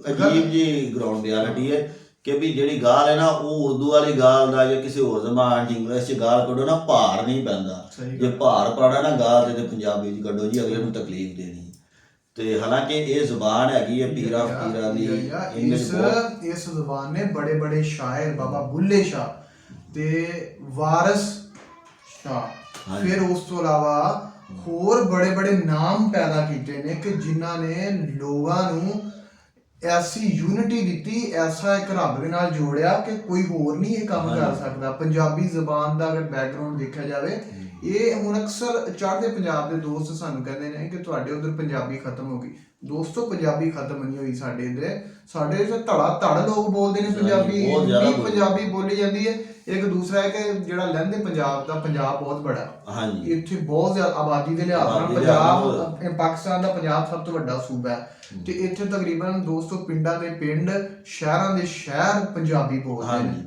ਅਜੀਬ ਜੀ ਗਰਾਊਂਡ ਰਿਐਲਿਟੀ ਹੈ ਕਿ ਵੀ ਜਿਹੜੀ ਗਾਲ ਹੈ ਨਾ ਉਹ ਉਰਦੂ ਵਾਲੀ ਗਾਲ ਦਾ ਜਾਂ ਕਿਸੇ ਹੋਰ ਜ਼ਬਾਨ ਚ ਇੰਗਲਿਸ਼ ਚ ਗਾਲ ਕੱਢੋ ਨਾ ਭਾਰ ਨਹੀਂ ਪੈਂਦਾ।
ਸਹੀ
ਜੇ ਭਾਰ ਪਾੜਾ ਨਾ ਗਾਲ ਤੇ ਤੇ ਪੰਜਾਬੀ ਚ ਕੱਢੋ ਜੀ ਅਗਲੇ ਨੂੰ ਤਕਲੀਫ ਦੇਣੀ ਤੇ ਹਾਲਾਂਕਿ ਇਹ ਜ਼ੁਬਾਨ ਹੈਗੀ ਹੈ ਪੀਰਾਂ ਫਕੀਰਾਂ ਦੀ
ਯਾ-
ਚ
ਇਸ
ਬਹੁਤ-
ਇਸ ਜ਼ੁਬਾਨ ਨੇ ਬੜੇ ਬੜੇ ਸ਼ਾਇਰ ਬਾਬਾ ਬੁੱਲੇ ਸ਼ਾਹ ਤੇ ਵਾਰਿਸ
ਹਾਂਜੀ।
ਫਿਰ ਉਸ ਤੋਂ ਇਲਾਵਾ ਹੋਰ ਬੜੇ ਬੜੇ ਨਾਮ ਪੈਦਾ ਕੀਤੇ ਨੇ ਕਿ ਜਿਨ੍ਹਾਂ ਨੇ ਲੋਕਾਂ ਨੂੰ ਐਸੀ ਯੂਨਿਟੀ ਦਿੱਤੀ ਐਸਾ ਇੱਕ ਰੱਬ ਦੇ ਨਾਲ ਜੋੜਿਆ ਕਿ ਕੋਈ ਹੋਰ ਨਹੀਂ ਇਹ ਕੰਮ ਕਰ
ਹਾਂਜੀ।
ਸਕਦਾ ਪੰਜਾਬੀ ਜ਼ਬਾਨ ਦਾ ਅਗਰ ਬੈਕਗ੍ਰਾਉਂਡ ਦੇਖਿਆ ਜਾਵੇ ਇਹ ਹੁਣ ਅਕਸਰ ਚੜ੍ਹਦੇ ਪੰਜਾਬ ਦੇ ਦੋਸਤ ਸਾਨੂੰ ਕਹਿੰਦੇ ਨੇ ਕਿ ਤੁਹਾਡੇ ਉਧਰ ਪੰਜਾਬੀ ਖਤਮ ਹੋ ਗਈ। ਦੋਸਤੋ ਪੰਜਾਬੀ ਖਤਮ ਨਹੀਂ ਹੋਈ ਸਾਡੇ ਇੱਧਰ। ਸਾਡੇ ਇੱਥੇ ਧੜਾ ਧੜ ਲੋਕ ਬੋਲਦੇ ਨੇ ਪੰਜਾਬੀ।
ਬਹੁਤ ਜ਼ਿਆਦਾ
ਇੰਨੀ
ਬੋਲਦੇ।
ਪੰਜਾਬੀ ਬੋਲੀ ਜਾਂਦੀ ਹੈ। ਇੱਕ ਦੂਸਰਾ ਹੈ ਕਿ ਜਿਹੜਾ ਲਹਿੰਦੇ ਪੰਜਾਬ ਦਾ ਪੰਜਾਬ ਬਹੁਤ ਬੜਾ।
ਹਾਂਜੀ।
ਇੱਥੇ ਬਹੁਤ ਜ਼ਿਆਦਾ ਆਬਾਦੀ ਦੇ ਲਿਹਾਜ਼ ਨਾਲ ਪੰਜਾਬ ਪਾਕਿਸਤਾਨ ਦਾ ਪੰਜਾਬ ਸਭ ਤੋਂ ਵੱਡਾ ਸੂਬਾ ਹੈ। ਤੇ ਇੱਥੇ ਤਕਰੀਬਨ 200 ਪਿੰਡਾਂ ਦੇ ਪਿੰਡ ਸ਼ਹਿਰਾਂ ਦੇ ਸ਼ਹਿਰ ਪੰਜਾਬੀ ਬੋਲਦੇ ਨੇ।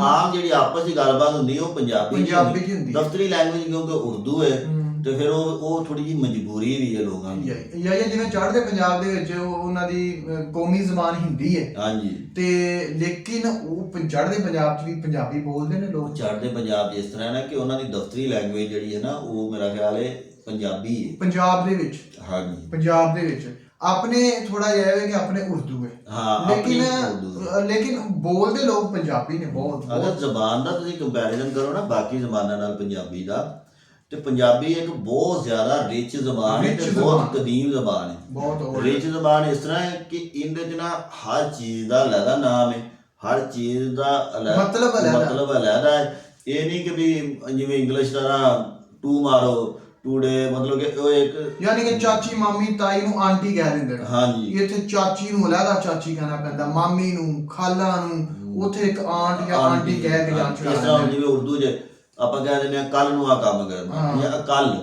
ਆਮ ਜਿਹੜੀ ਆਪਸ ਦੀ ਗੱਲਬਾਤ ਹੁੰਦੀ ਹੈ ਉਹ ਪੰਜਾਬੀ 'ਚ
ਪੰਜਾਬੀ 'ਚ ਹੁੰਦੀ ਹੈ।
ਦਫ਼ਤਰੀ ਲੈਂਗੁਏਜ ਕਿਉਂਕਿ ਉਰਦੂ ਹੈ। ਤੇ ਫਿਰ ਉਹ ਉਹ ਥੋੜੀ ਜੀ ਮਜਬੂਰੀ ਵੀ ਹੈ ਲੋਕਾਂ ਦੀ।
ਜਾਂ ਜਾਂ ਜਿਵੇਂ ਚੜ੍ਹਦੇ ਪੰਜਾਬ ਦੇ ਵਿੱਚ ਉਹ- ਉਹਨਾਂ ਦੀ ਅਹ, ਕੌਮੀ ਜ਼ਬਾਨ ਹਿੰਦੀ ਹੈ।
ਹਾਂਜੀ।
ਤੇ ਲੇਕਿਨ ਉਹ ਪੰ- ਚੜ੍ਹਦੇ ਪੰਜਾਬ 'ਚ ਵੀ ਪੰਜਾਬੀ ਬੋਲਦੇ ਨੇ ਲੋਕ।
ਚੜ੍ਹਦੇ ਪੰਜਾਬ 'ਚ ਇਸ ਤਰ੍ਹਾਂ ਹੈ ਨਾ ਕਿ ਉਹਨਾਂ ਦੀ ਦਫ਼ਤਰੀ ਲੈਂਗੁਏਜ ਜਿਹੜੀ ਹੈ ਨਾ ਉਹ ਮੇਰਾ ਖਿਆਲ ਹੈ ਪੰਜਾਬੀ ਹੈ।
ਪੰਜਾਬ ਦੇ ਵਿੱਚ।
ਹਾਂਜੀ।
ਪੰਜਾਬ ਦੇ ਵਿੱਚ। ਆਪਣੇ ਥੋੜਾ ਜਿਹਾ ਹੈ ਕਿ ਆਪਣੇ ਉਰਦੂ ਹੈ।
ਹਾਂ, ਆਪਣੀ
ਲੇਕਿਨ
ਉਰਦੂ
ਲੇਕਿਨ ਬੋਲਦੇ ਲੋਕ ਪੰਜਾਬੀ ਨੇ ਬਹੁਤ
ਅਗਰ
ਬਹੁਤ।
ਜ਼ਬਾਨ ਦਾ ਤੁਸੀਂ ਕੰਪੈਰੀਜ਼ਨ ਕਰੋ ਨਾ ਬਾਕੀ ਜ਼ਬਾਨਾਂ ਨਾਲ ਪੰਜਾਬੀ ਦਾ ਤੇ ਪੰਜਾਬੀ ਇੱਕ ਬਹੁਤ ਜ਼ਿਆਦਾ ਰਿਚ ਜ਼ਬਾਨ ਹੈ
Rich
ਤੇ ਬਹੁਤ
ਜ਼ਬਾਨ।
ਕਦੀਮ ਜ਼ਬਾਨ ਹੈ।
ਬਹੁਤ old
ਰਿਚ ਜ਼ਬਾਨ ਇਸ ਤਰ੍ਹਾਂ ਹੈ ਕਿ ਇਹਦੇ 'ਚ ਨਾ ਹਰ ਚੀਜ਼ ਦਾ ਅਲੱਗਾ ਨਾਮ ਹੈ। ਹਰ ਚੀਜ਼ ਦਾ ਅਲੱਗ
ਮਤਲਬ ਅਲੱਗਾ।
ਮਤਲਬ ਅਲੱਗਾ ਹੈ। ਇਹ ਨਹੀਂ ਕਿ ਵੀ ਜਿਵੇਂ ਇੰਗਲਿਸ਼ ਦਾ ਨਾ ਟੂ ਮਾਰੋ ਟੂਡੇ ਮਤਲਬ ਕਿ ਉਹ ਇੱਕ
ਯਾਨੀ ਕਿ ਚਾਚੀ ਮਾਮੀ ਤਾਈ ਨੂੰ ਆਂਟੀ ਕਹਿ ਦਿੰਦੇ ਨੇ।
ਹਾਂਜੀ।
ਇੱਥੇ ਚਾਚੀ ਨੂੰ ਅਲੱਗਾ ਚਾਚੀ ਕਹਿਣਾ ਪੈਂਦਾ। ਮਾਮੀ ਨੂੰ ਖਾਲਾ ਨੂੰ ਉੱਥੇ ਇੱਕ ਆਂਟ ਜਾਂ ਆਂਟੀ ਕਹਿ ਕੇ ਜਾਣ
ਇਸ ਤਰ੍ਹਾਂ ਜਿਵੇਂ ਉਰਦੂ 'ਚ ਆਪਾਂ ਕਹਿ ਦਿੰਦੇ ਆ ਕੱਲ ਨੂੰ ਆ ਕੰਮ ਕਰਨਾ। ਜਾਂ ਕੱਲ।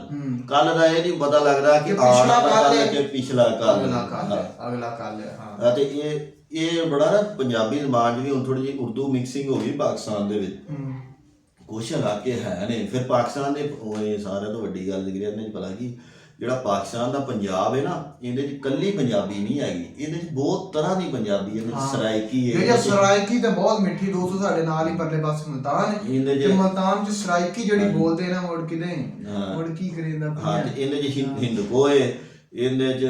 ਕੱਲ ਦਾ ਇਹ ਨਹੀਂ ਪਤਾ ਲੱਗਦਾ ਕਿ
ਪਿਛਲਾ ਕੱਲ੍ਹ ਹੈ,
ਕਿ ਪਿਛਲਾ ਕੱਲ
ਅਗਲਾ ਕੱਲ ਹੈ ਅਗਲਾ ਕੱਲ ਹੈ ਹਾਂ।
ਅਤੇ ਇਹ ਇਹ ਬੜਾ ਨਾ ਪੰਜਾਬੀ ਜ਼ਬਾਨ ਜਿਹੜੀ ਹੁਣ ਥੋੜੀ ਜਿਹੀ ਉਰਦੂ ਮਿਕਸਿੰਗ ਹੋ ਗਈ ਪਾਕਿਸਤਾਨ ਦੇ ਵਿੱਚ। ਕੁਛ ਇਲਾਕੇ ਹੈ ਨੇ। ਫਿਰ ਪਾਕਿਸਤਾਨ ਦੇ ਇਹ ਸਾਰਿਆਂ ਤੋਂ ਵੱਡੀ ਗੱਲ ਜਿਹੜੀ ਇਹਨਾਂ 'ਚ ਪਤਾ ਕੀ ਜਿਹੜਾ ਪਾਕਿਸਤਾਨ ਦਾ ਪੰਜਾਬ ਹੈ ਨਾ ਇਹਦੇ 'ਚ ਕੱਲੀ ਪੰਜਾਬੀ ਨਹੀਂ ਹੈਗੀ। ਇਹਦੇ 'ਚ ਬਹੁਤ ਤਰ੍ਹਾਂ ਦੀ ਪੰਜਾਬੀ ਹੈ ਇਹਦੇ 'ਚ
ਹਾਂ।
ਸਰਾਇਕੀ ਹੈ। 'ਚ-
ਸਰਾਇਕੀ ਤਾਂ ਬਹੁਤ ਮਿੱਠੀ ਦੋਸਤੋ ਸਾਡੇ ਨਾਲ ਹੀ ਪਰਲੇ ਪਾਸੇ ਮਲਤਾਨ ਹੈ। ਤੇ ਮਲਤਾਨ ਚ ਸਰਾਇਕੀ ਜਿਹੜੀ। ਬੋਲਦੇ ਨਾ ਮੁੜ
ਹਾਂ।
ਮੁੜ ਕੀ ਕਰੇਂਦਾ
ਹਾਂ ਤੇ ਇਹਦੇ 'ਚ ਹਿੰ- ਹਿੰਦਕੋ ਹੈ। ਇਹਦੇ 'ਚ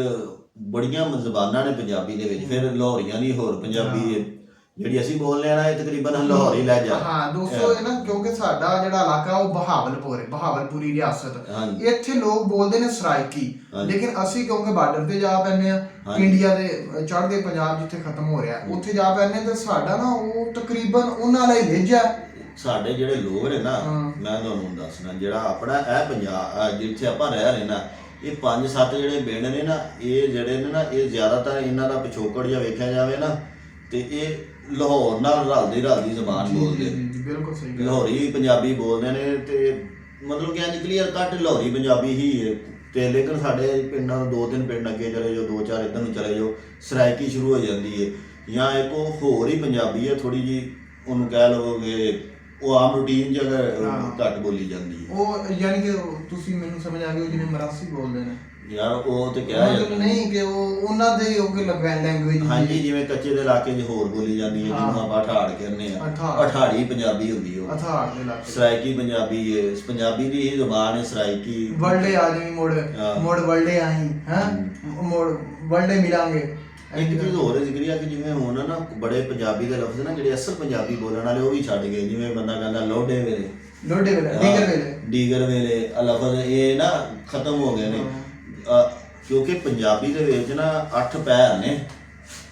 ਬੜੀਆਂ ਜ਼ਬਾਨਾਂ ਨੇ ਪੰਜਾਬੀ ਦੇ ਵਿੱਚ। ਫਿਰ ਲਾਹੌਰੀਆਂ ਦੀ ਹੋਰ ਪੰਜਾਬੀ ਹੈ। ਜਿਹੜੀ ਅਸੀਂ ਬੋਲਦੇ ਆ ਨਾ ਇਹ ਤਕਰੀਬਨ ਲਾਹੌਰੀ ਲਹਿਜਾ
ਹਾਂ ਦੋਸਤੋ ਇਹ ਨਾ ਕਿਉਂਕਿ ਸਾਡਾ ਜਿਹੜਾ ਇਲਾਕਾ ਉਹ ਬਹਾਵਲਪੁਰ ਹੈ ਬਹਾਵਲਪੁਰੀ ਰਿਆਸਤ ਇੱਥੇ ਲੋਕ ਬੋਲਦੇ ਨੇ ਸਰਾਇਕੀ। ਲੇਕਿਨ ਅਸੀਂ ਕਿਉਂਕਿ ਬਾਰਡਰ ਤੇ ਜਾ ਪੈਨੇ ਆ। ਇੰਡੀਆ ਦੇ ਚੜ੍ਹਦੇ ਪੰਜਾਬ ਜਿੱਥੇ ਖਤਮ ਹੋ ਰਿਹਾ ਉੱਥੇ ਜਾ ਪੈਨੇ ਤੇ ਸਾਡਾ ਨਾ ਉਹ ਤਕਰੀਬਨ ਉਹਨਾਂ ਲਈ ਲਹਿਜਾ
ਸਾਡੇ ਜਿਹੜੇ ਲੋਕ ਨੇ ਨਾ
ਹਾਂ।
ਮੈਂ ਤੁਹਾਨੂੰ ਦੱਸਣਾ ਜਿਹੜਾ ਆਪਣਾ ਇਹ ਪੰਜਾਬ ਜਿੱਥੇ ਆਪਾਂ ਰਹਿ ਰਹੇ ਨਾ ਇਹ ਪੰਜ ਸੱਤ ਜਿਹੜੇ ਪਿੰਡ ਨੇ ਨਾ ਇਹ ਜਿਹੜੇ ਨੇ ਨਾ ਇਹ ਜ਼ਿਆਦਾਤਰ ਇਹਨਾਂ ਦਾ ਪਿਛੋਕੜ ਜਿਹਾ ਵੇਖਿਆ ਜਾਵੇ ਨਾ ਤੇ ਇਹ ਲਾਹੌਰ ਨਾਲ ਰਲਦੀ ਰਲਦੀ ਜ਼ਬਾਨ ਬੋਲਦੇ ਨੇ।
ਬਿਲਕੁਲ ਸਹੀ ਗੱਲ।
ਲਾਹੌਰੀ ਪੰਜਾਬੀ ਬੋਲਦੇ ਨੇ ਤੇ ਮਤਲਬ ਕਿ ਅੱਜ ਕਲੀਅਰ ਕੱਟ ਲਾਹੌਰੀ ਪੰਜਾਬੀ ਹੀ ਹੈ। ਤੇ ਲੇਕਿਨ ਸਾਡੇ ਪਿੰਡਾਂ ਤੋਂ ਦੋ ਤਿੰਨ ਪਿੰਡ ਅੱਗੇ ਚਲੇ ਜਾਓ ਦੋ ਚਾਰ ਇੱਧਰ ਨੂੰ ਚਲੇ ਜਾਓ ਸਰਾਇਕੀ ਸ਼ੁਰੂ ਹੋ ਜਾਂਦੀ ਹੈ। ਜਾਂ ਇੱਕ ਉਹ ਹੋਰ ਹੀ ਪੰਜਾਬੀ ਹੈ ਥੋੜੀ ਜੀ ਉਹਨੂੰ ਕਹਿ ਲਵੋਗੇ ਉਹ ਆਮ ਰੂਟੀਨ ਚ ਅਗਰ
ਹਾਂ।
ਘੱਟ ਬੋਲੀ ਜਾਂਦੀ ਹੈ।
ਉਹ ਯਾਨੀ ਕਿ ਤੁਸੀਂ ਮੈਨੂੰ ਸਮਝ ਆ ਗਏ ਜਿਵੇਂ ਮਰਾਸੀ ਬੋਲਦੇ ਨੇ।
ਯਾਰ ਉਹ ਤੇ ਕਿਹਾ ਜਾਂਦਾ।
ਨਹੀਂ ਕਿ ਉਹ ਉਹਨਾਂ ਦੇ ਉਹ ਕਿ ਲੈਂਗੁਏਜ
ਹਾਂਜੀ ਜਿਵੇਂ ਕੱਚੇ ਦੇ ਇਲਾਕੇ 'ਚ ਹੋਰ ਬੋਲੀ ਜਾਂਦੀ ਹੈ ਜਿਹਨੂੰ
ਹਾਂ।
ਆਪਾਂ ਠਾੜ ਕਹਿੰਦੇ ਆ
ਅਠਾੜ।
ਅਠਾੜੀ ਪੰਜਾਬੀ ਹੁੰਦੀ ਉਹ।
ਅਥਾੜ ਦੇ ਇਲਾਕੇ
ਸਰਾਇਕੀ ਪੰਜਾਬੀ ਹੈ। ਪੰਜਾਬੀ ਦੀ ਹੀ ਜ਼ੁਬਾਨ ਹੈ ਸਰਾਇਕੀ।
ਵਰਲਡੇ ਆ ਜਾਈ ਮੋੜ
ਹਾਂ।
ਮੋੜ ਵਰਲਡੇ ਆਈ ਹੈ? ਮੋੜ ਵਰਲਡੇ ਮਿਲਾਂਗੇ।
ਇੱਕ ਚੀਜ਼ ਹੋਰ ਹੈ ਜ਼ਿਕਰੀਆ ਕਿ ਜਿਵੇਂ ਹੁਣ ਨਾ ਬੜੇ ਪੰਜਾਬੀ ਦੇ ਲਫ਼ਜ਼ ਨਾ ਜਿਹੜੇ ਅਸਲ ਪੰਜਾਬੀ ਬੋਲਣ ਵਾਲੇ ਉਹ ਵੀ ਛੱਡ ਗਏ। ਜਿਵੇਂ ਬੰਦਾ ਕਹਿੰਦਾ ਲੋਡੇ ਵੇਲੇ।
ਲੋਡੇ ਵੇਲੇ ਡੀਗਰ ਵੇਲੇ।
ਡੀਗਰ ਵੇਲੇ ਆ ਲਫ਼ਜ਼ ਇਹ ਨਾ ਖਤਮ ਹੋ ਗਏ ਨੇ। ਕਿਉਂਕਿ ਪੰਜਾਬੀ ਦੇ ਵਿੱਚ ਨਾ ਅੱਠ ਪੈਰ ਨੇ।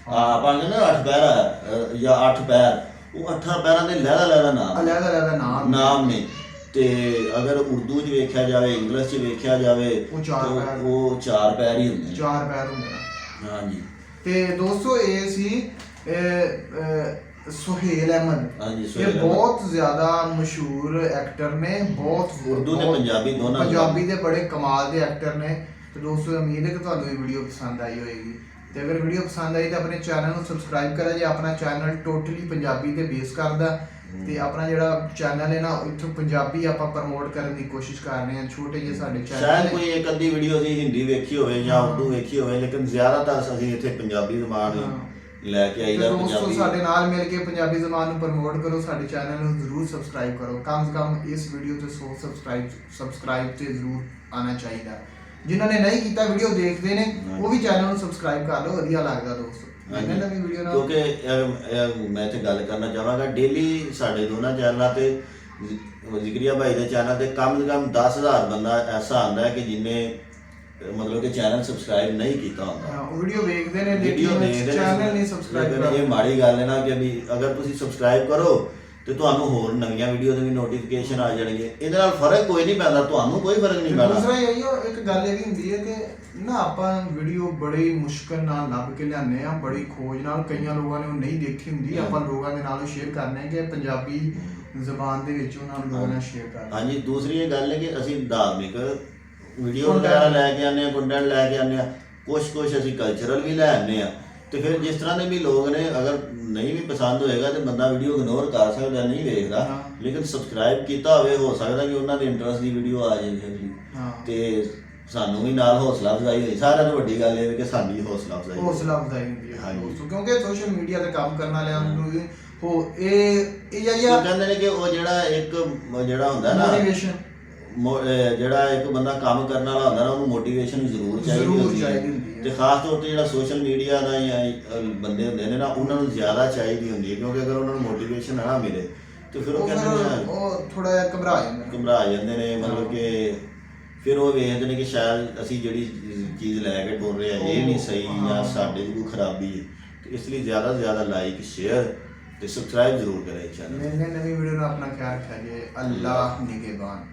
ਆ ਆਪਾਂ ਕਹਿੰਦੇ ਨਾ ਅੱਠ ਪੈਰ ਆ, ਜਾਂ ਅੱਠ ਪੈਰ। ਉਹ ਅੱਠਾਂ ਪੈਰਾਂ ਦੇ ਲਹਿਦਾ ਲਹਿਦਾ ਨਾਮ
ਅਲੱਗ ਅਲੱਗ ਨਾਮ
ਨਾਮ ਨੇ। ਤੇ ਅਗਰ ਉਰਦੂ 'ਚ ਵੇਖਿਆ ਜਾਵੇ ਇੰਗਲਿਸ਼ 'ਚ ਵੇਖਿਆ ਜਾਵੇ
ਉਹ ਚਾਰ
ਤਾਂ
ਪੈਰ।
ਉਹ ਚਾਰ ਪੈਰ ਹੀ ਹੁੰਦੇ ਨੇ।
ਚਾਰ ਪੈਰ ਹੁੰਦੇ ਨੇ।
ਹਾਂਜੀ।
ਤੇ ਦੋਸਤੋ ਇਹ ਸੀ ਅਹ, ਸੁਹੇਲ ਅਹਿਮਦ।
ਹਾਂਜੀ,
ਇਹ। ਬਹੁਤ ਜ਼ਿਆਦਾ ਮਸ਼ਹੂਰ ਐਕਟਰ ਨੇ ਬਹੁਤ
ਉਰਦੂ ਤੇ
ਬਹੁਤ-
ਪੰਜਾਬੀ ਦੋਨਾਂ।
ਪੰਜਾਬੀ ਦੇ ਬੜੇ ਕਮਾਲ ਦੇ ਐਕਟਰ ਨੇ। ਤੇ ਦੋਸਤੋ ਉਮੀਦ ਹੈ ਕਿ ਤੁਹਾਨੂੰ ਇਹ ਵੀਡੀਓ ਪਸੰਦ ਆਈ ਹੋਏਗੀ। ਤੇ ਅਗਰ ਵੀਡੀਓ ਪਸੰਦ ਆਈ ਤਾਂ ਆਪਣੇ ਚੈਨਲ ਨੂੰ ਸਬਸਕ੍ਰਾਈਬ ਕਰਾ ਜੇ। ਆਪਣਾ ਚੈਨਲ ਟੋਟਲੀ ਪੰਜਾਬੀ ਤੇ ਬੇਸ ਕਰਦਾ। ਤੇ ਆਪਣਾ ਜਿਹੜਾ ਚੈਨਲ ਹੈ ਨਾ ਇੱਥੋਂ ਪੰਜਾਬੀ ਆਪਾਂ ਪ੍ਰਮੋਟ ਕਰਨ ਦੀ ਕੋਸ਼ਿਸ਼ ਕਰ ਰਹੇ ਹਾਂ। ਛੋਟੇ ਜਿਹੇ ਸਾਡੇ ਚੈਨਲ
ਸ਼ਾਇਦ ਕੋਈ ਇੱਕ ਅੱਧੀ ਵੀਡੀਓ ਅਸੀਂ ਹਿੰਦੀ ਵੇਖੀ ਹੋਵੇ ਜਾਂ ਉਰਦੂ ਵੇਖੀ ਹੋਵੇ ਲੇਕਿਨ ਜ਼ਿਆਦਾਤਰ ਅਸੀਂ ਇੱਥੇ ਪੰਜਾਬੀ ਜ਼ਬਾਨ। ਲੈ ਕੇ ਆਈਦਾ
ਤੇ ਦੋਸਤੋ
ਪੰਜਾਬੀ।
ਸਾਡੇ ਨਾਲ ਮਿਲ ਕੇ ਪੰਜਾਬੀ ਜ਼ਬਾਨ ਨੂੰ ਪ੍ਰਮੋਟ ਕਰੋ। ਸਾਡੇ ਚੈਨਲ ਨੂੰ ਜ਼ਰੂਰ ਸਬਸਕ੍ਰਾਈਬ ਕਰੋ। ਕਮ ਸੇ ਕਮ ਇਸ ਵੀਡੀਓ ਤੇ 100 ਸਬਸਕ੍ਰਾਈਬ ਸਬਸਕ੍ਰਾਈਬ ਤੇ ਜ਼ਰੂਰ ਆਣਾ ਚਾਹੀਦਾ। ਜਿਨ੍ਹਾਂ ਨੇ ਨਹੀਂ ਕੀਤਾ ਵੀਡੀਓ ਦੇਖਦੇ ਨੇ ਉਹ ਵੀ ਚੈਨਲ ਨੂੰ ਸਬਸਕ੍ਰਾਈਬ ਕਰ ਲਓ ਵਧੀਆ ਲੱਗਦਾ ਦੋਸਤੋ।
ਹਾਂਜੀ।
ਇਹਨਾਂ ਨਵੀਂ ਵੀਡੀਓ ਨਾਲ
ਕਿਉਂਕਿ ਇਹ- ਇਹ ਮੈਂ ਇੱਥੇ ਗੱਲ ਕਰਨਾ ਚਾਹਾਂਗਾ ਡੇਲੀ ਸਾਡੇ ਦੋਨਾਂ ਚੈਨਲਾਂ ਤੇ ਜ਼ਿ- ਜ਼ਿਕਰੀਆ ਭਾਈ ਦੇ ਚੈਨਲ ਤੇ ਕਮ ਸੇ ਕਮ 10000 ਬੰਦਾ ਐਸਾ ਆਂਦਾ ਹੈ ਕਿ ਜਿਨੇ ਮਤਲਬ ਕਿ ਚੈਨਲ ਸਬਸਕ੍ਰਾਈਬ ਨਹੀਂ ਕੀਤਾ ਹੁੰਦਾ।
ਹਾਂ, ਉਹ ਵੀਡੀਓ ਵੇਖਦੇ ਨੇ
ਵੀਡੀਓ
ਲੇਕਿਨ
ਨੇ
ਚੈਨਲ ਨਹੀਂ ਸਬਸਕ੍ਰਾਈਬ
ਲੇਕਿਨ ਇਹ
ਕਰਦੇ।
ਮਾੜੀ ਗੱਲ ਹੈ ਨਾ ਕਿ ਵੀ ਅਗਰ ਤੁਸੀਂ ਸਬਸਕ੍ਰਾਈਬ ਕਰੋ ਤੇ ਤੁਹਾਨੂੰ ਹੋਰ ਨਵੀਆਂ ਵੀਡੀਓ ਦੇ ਵੀ ਨੋਟੀਫਿਕੇਸ਼ਨ ਆ ਜਾਣਗੇ। ਇਹਦੇ ਨਾਲ ਫ਼ਰਕ ਕੋਈ ਨਹੀਂ ਪੈਂਦਾ ਤੁਹਾਨੂੰ ਕੋਈ ਫ਼ਰਕ ਨਹੀਂ ਪੈਣਾ।
ਦੂਸਰਾ ਇਹ ਹੈ ਇੱਕ ਗੱਲ ਇਹ ਵੀ ਹੁੰਦੀ ਹੈ ਕਿ ਨਾ ਆਪਾਂ ਵੀਡੀਓ ਬੜੀ ਮੁਸ਼ਕਲ ਨਾਲ ਲੱਭ ਕੇ ਲਿਆਉਂਦੇ ਆ ਬੜੀ ਖੋਜ ਨਾਲ। ਕਈਆਂ ਲੋਕਾਂ ਨੇ ਉਹ ਨਹੀਂ ਦੇਖੀ ਹੁੰਦੀ ਆਪਾਂ ਲੋਕਾਂ ਦੇ ਨਾਲ ਸ਼ੇਅਰ ਕਰਨੇ ਕਿ ਪੰਜਾਬੀ ਜ਼ਬਾਨ ਦੇ ਵਿੱਚ ਉਹਨਾਂ ਨੂੰ ਲੋਕਾਂ ਨਾਲ ਸ਼ੇਅਰ ਕਰਨਾ।
ਹਾਂਜੀ ਦੂਸਰੀ ਇਹ ਗੱਲ ਹੈ ਕਿ ਅਸੀਂ ਧਾਰਮਿਕ ਵੀਡੀਓ। ਵਗੈਰਾ ਲੈ ਕੇ ਆਉਂਦੇ ਆ ਕੰਟੈਂਟ ਲੈ ਕੇ ਆਉਂਦੇ ਆ ਕੁਝ ਕੁਝ ਅਸੀਂ ਕਲਚਰਲ ਵੀ ਲੈ ਆਉਂਦੇ ਆ ਤੇ ਫਿਰ ਜਿਸ ਤਰ੍ਹਾਂ ਦੇ ਵੀ ਲੋਕ ਨੇ ਅਗਰ ਨਹੀਂ ਵੀ ਪਸੰਦ ਹੋਏਗਾ ਤੇ ਬੰਦਾ ਵੀਡੀਓ ਇਗਨੋਰ ਕਰ ਸਕਦਾ ਨਹੀਂ ਵੇਖਦਾ
ਹਾਂ।
ਲੇਕਿਨ ਸਬਸਕ੍ਰਾਈਬ ਕੀਤਾ ਹੋਵੇ ਹੋ ਸਕਦਾ ਕਿ ਉਹਨਾਂ ਦੇ ਇੰਟਰਸਟ ਦੀ ਵੀਡੀਓ ਆ ਜਾਵੇ
ਹਾਂ
ਤੇ ਸਾਨੂੰ ਵੀ ਨਾਲ ਹੌਸਲਾ ਅਫਜ਼ਾਈ ਹੋਈ ਸਾਰਿਆਂ ਤੋਂ ਵੱਡੀ ਗੱਲ ਇਹ ਹੈ ਕਿ ਸਾਡੀ ਹੌਸਲਾ ਅਫਜ਼ਾਈ ਹੋਈ।
ਹੌਸਲਾ ਅਫਜ਼ਾਈ ਹੁੰਦੀ ਹੈ
ਹਾਂਜੀ।
ਦੋਸਤੋ ਕਿਉਂਕਿ ਸੋਸ਼ਲ ਮੀਡੀਆ ਤੇ ਕੰਮ ਕਰਨ ਵਾਲਿਆਂ ਨੂੰ ਵੀ ਹੋ ਇਹ ਇਹ
ਉਹ
ਜਾਂ
ਕਹਿੰਦੇ ਨੇ ਕਿ ਉਹ ਜਿਹੜਾ ਇੱਕ ਮ- ਜਿਹੜਾ ਹੁੰਦਾ ਨਾ
ਮੋਟੀਵੇਸ਼ਨ
ਮੋ- ਅਹ ਜਿਹੜਾ ਇੱਕ ਬੰਦਾ ਕੰਮ ਕਰਨ ਵਾਲਾ ਹੁੰਦਾ ਨਾ ਉਹਨੂੰ ਮੋਟੀਵੇਸ਼ਨ ਜ਼ਰੂਰ ਚਾਹੀਦੀ
ਜ਼ਰੂਰ
ਹੁੰਦੀ ਹੈ
ਚਾਹੀਦੀ ਹੁੰਦੀ ਹੈ।
ਤੇ ਖਾਸ ਤੌਰ ਤੇ ਜਿਹੜਾ ਸੋਸ਼ਲ ਮੀਡੀਆ ਦਾ ਜਾਂ ਬੰਦੇ ਹੁੰਦੇ ਨੇ ਨਾ ਉਹਨਾਂ ਨੂੰ ਜ਼ਿਆਦਾ ਚਾਹੀਦੀ ਹੁੰਦੀ ਹੈ ਕਿਉਂਕਿ ਅਗਰ ਉਹਨਾਂ ਨੂੰ ਮੋਟੀਵੇਸ਼ਨ ਨਾ ਮਿਲੇ ਤੇ ਫਿਰ ਉਹ
ਉਹ
ਕਹਿੰਦੇ ਨੇ
ਫਿਰ ਉਹ ਥੋੜਾ ਜਿਹਾ ਘਬਰਾ ਜਾਂਦੇ ਨੇ।
ਘਬਰਾ ਜਾਂਦੇ ਨੇ ਮਤਲਬ ਕਿ ਫਿਰ ਉਹ ਵੇਖਦੇ ਨੇ ਕਿ ਸ਼ਾਇਦ ਅਸੀਂ ਜਿਹੜੀ ਚੀਜ਼ ਲੈ ਕੇ ਟੁਰ ਰਹੇ ਆ ਇਹ ਨਹੀਂ ਸਹੀ ਜਾਂ। ਸਾਡੇ 'ਚ ਕੋਈ ਖਰਾਬੀ ਹੈ। ਤੇ ਇਸ ਲਈ ਜ਼ਿਆਦਾ ਤੋਂ ਜ਼ਿਆਦਾ ਲਾਈਕ ਸ਼ੇਅਰ ਤੇ ਸਬਸਕ੍ਰਾਈਬ ਜ਼ਰੂਰ ਕਰੇ ਚੈਨਲ
ਮੈਨੇ ਨਵੀਂ ਵੀਡੀਓ ਨਾਲ ਆਪਣਾ ਖਿਆਲ ਰੱਖਿਆ ਜੇ ਅੱਲਾਹ ਨਿਗਹਿਬਾਨ।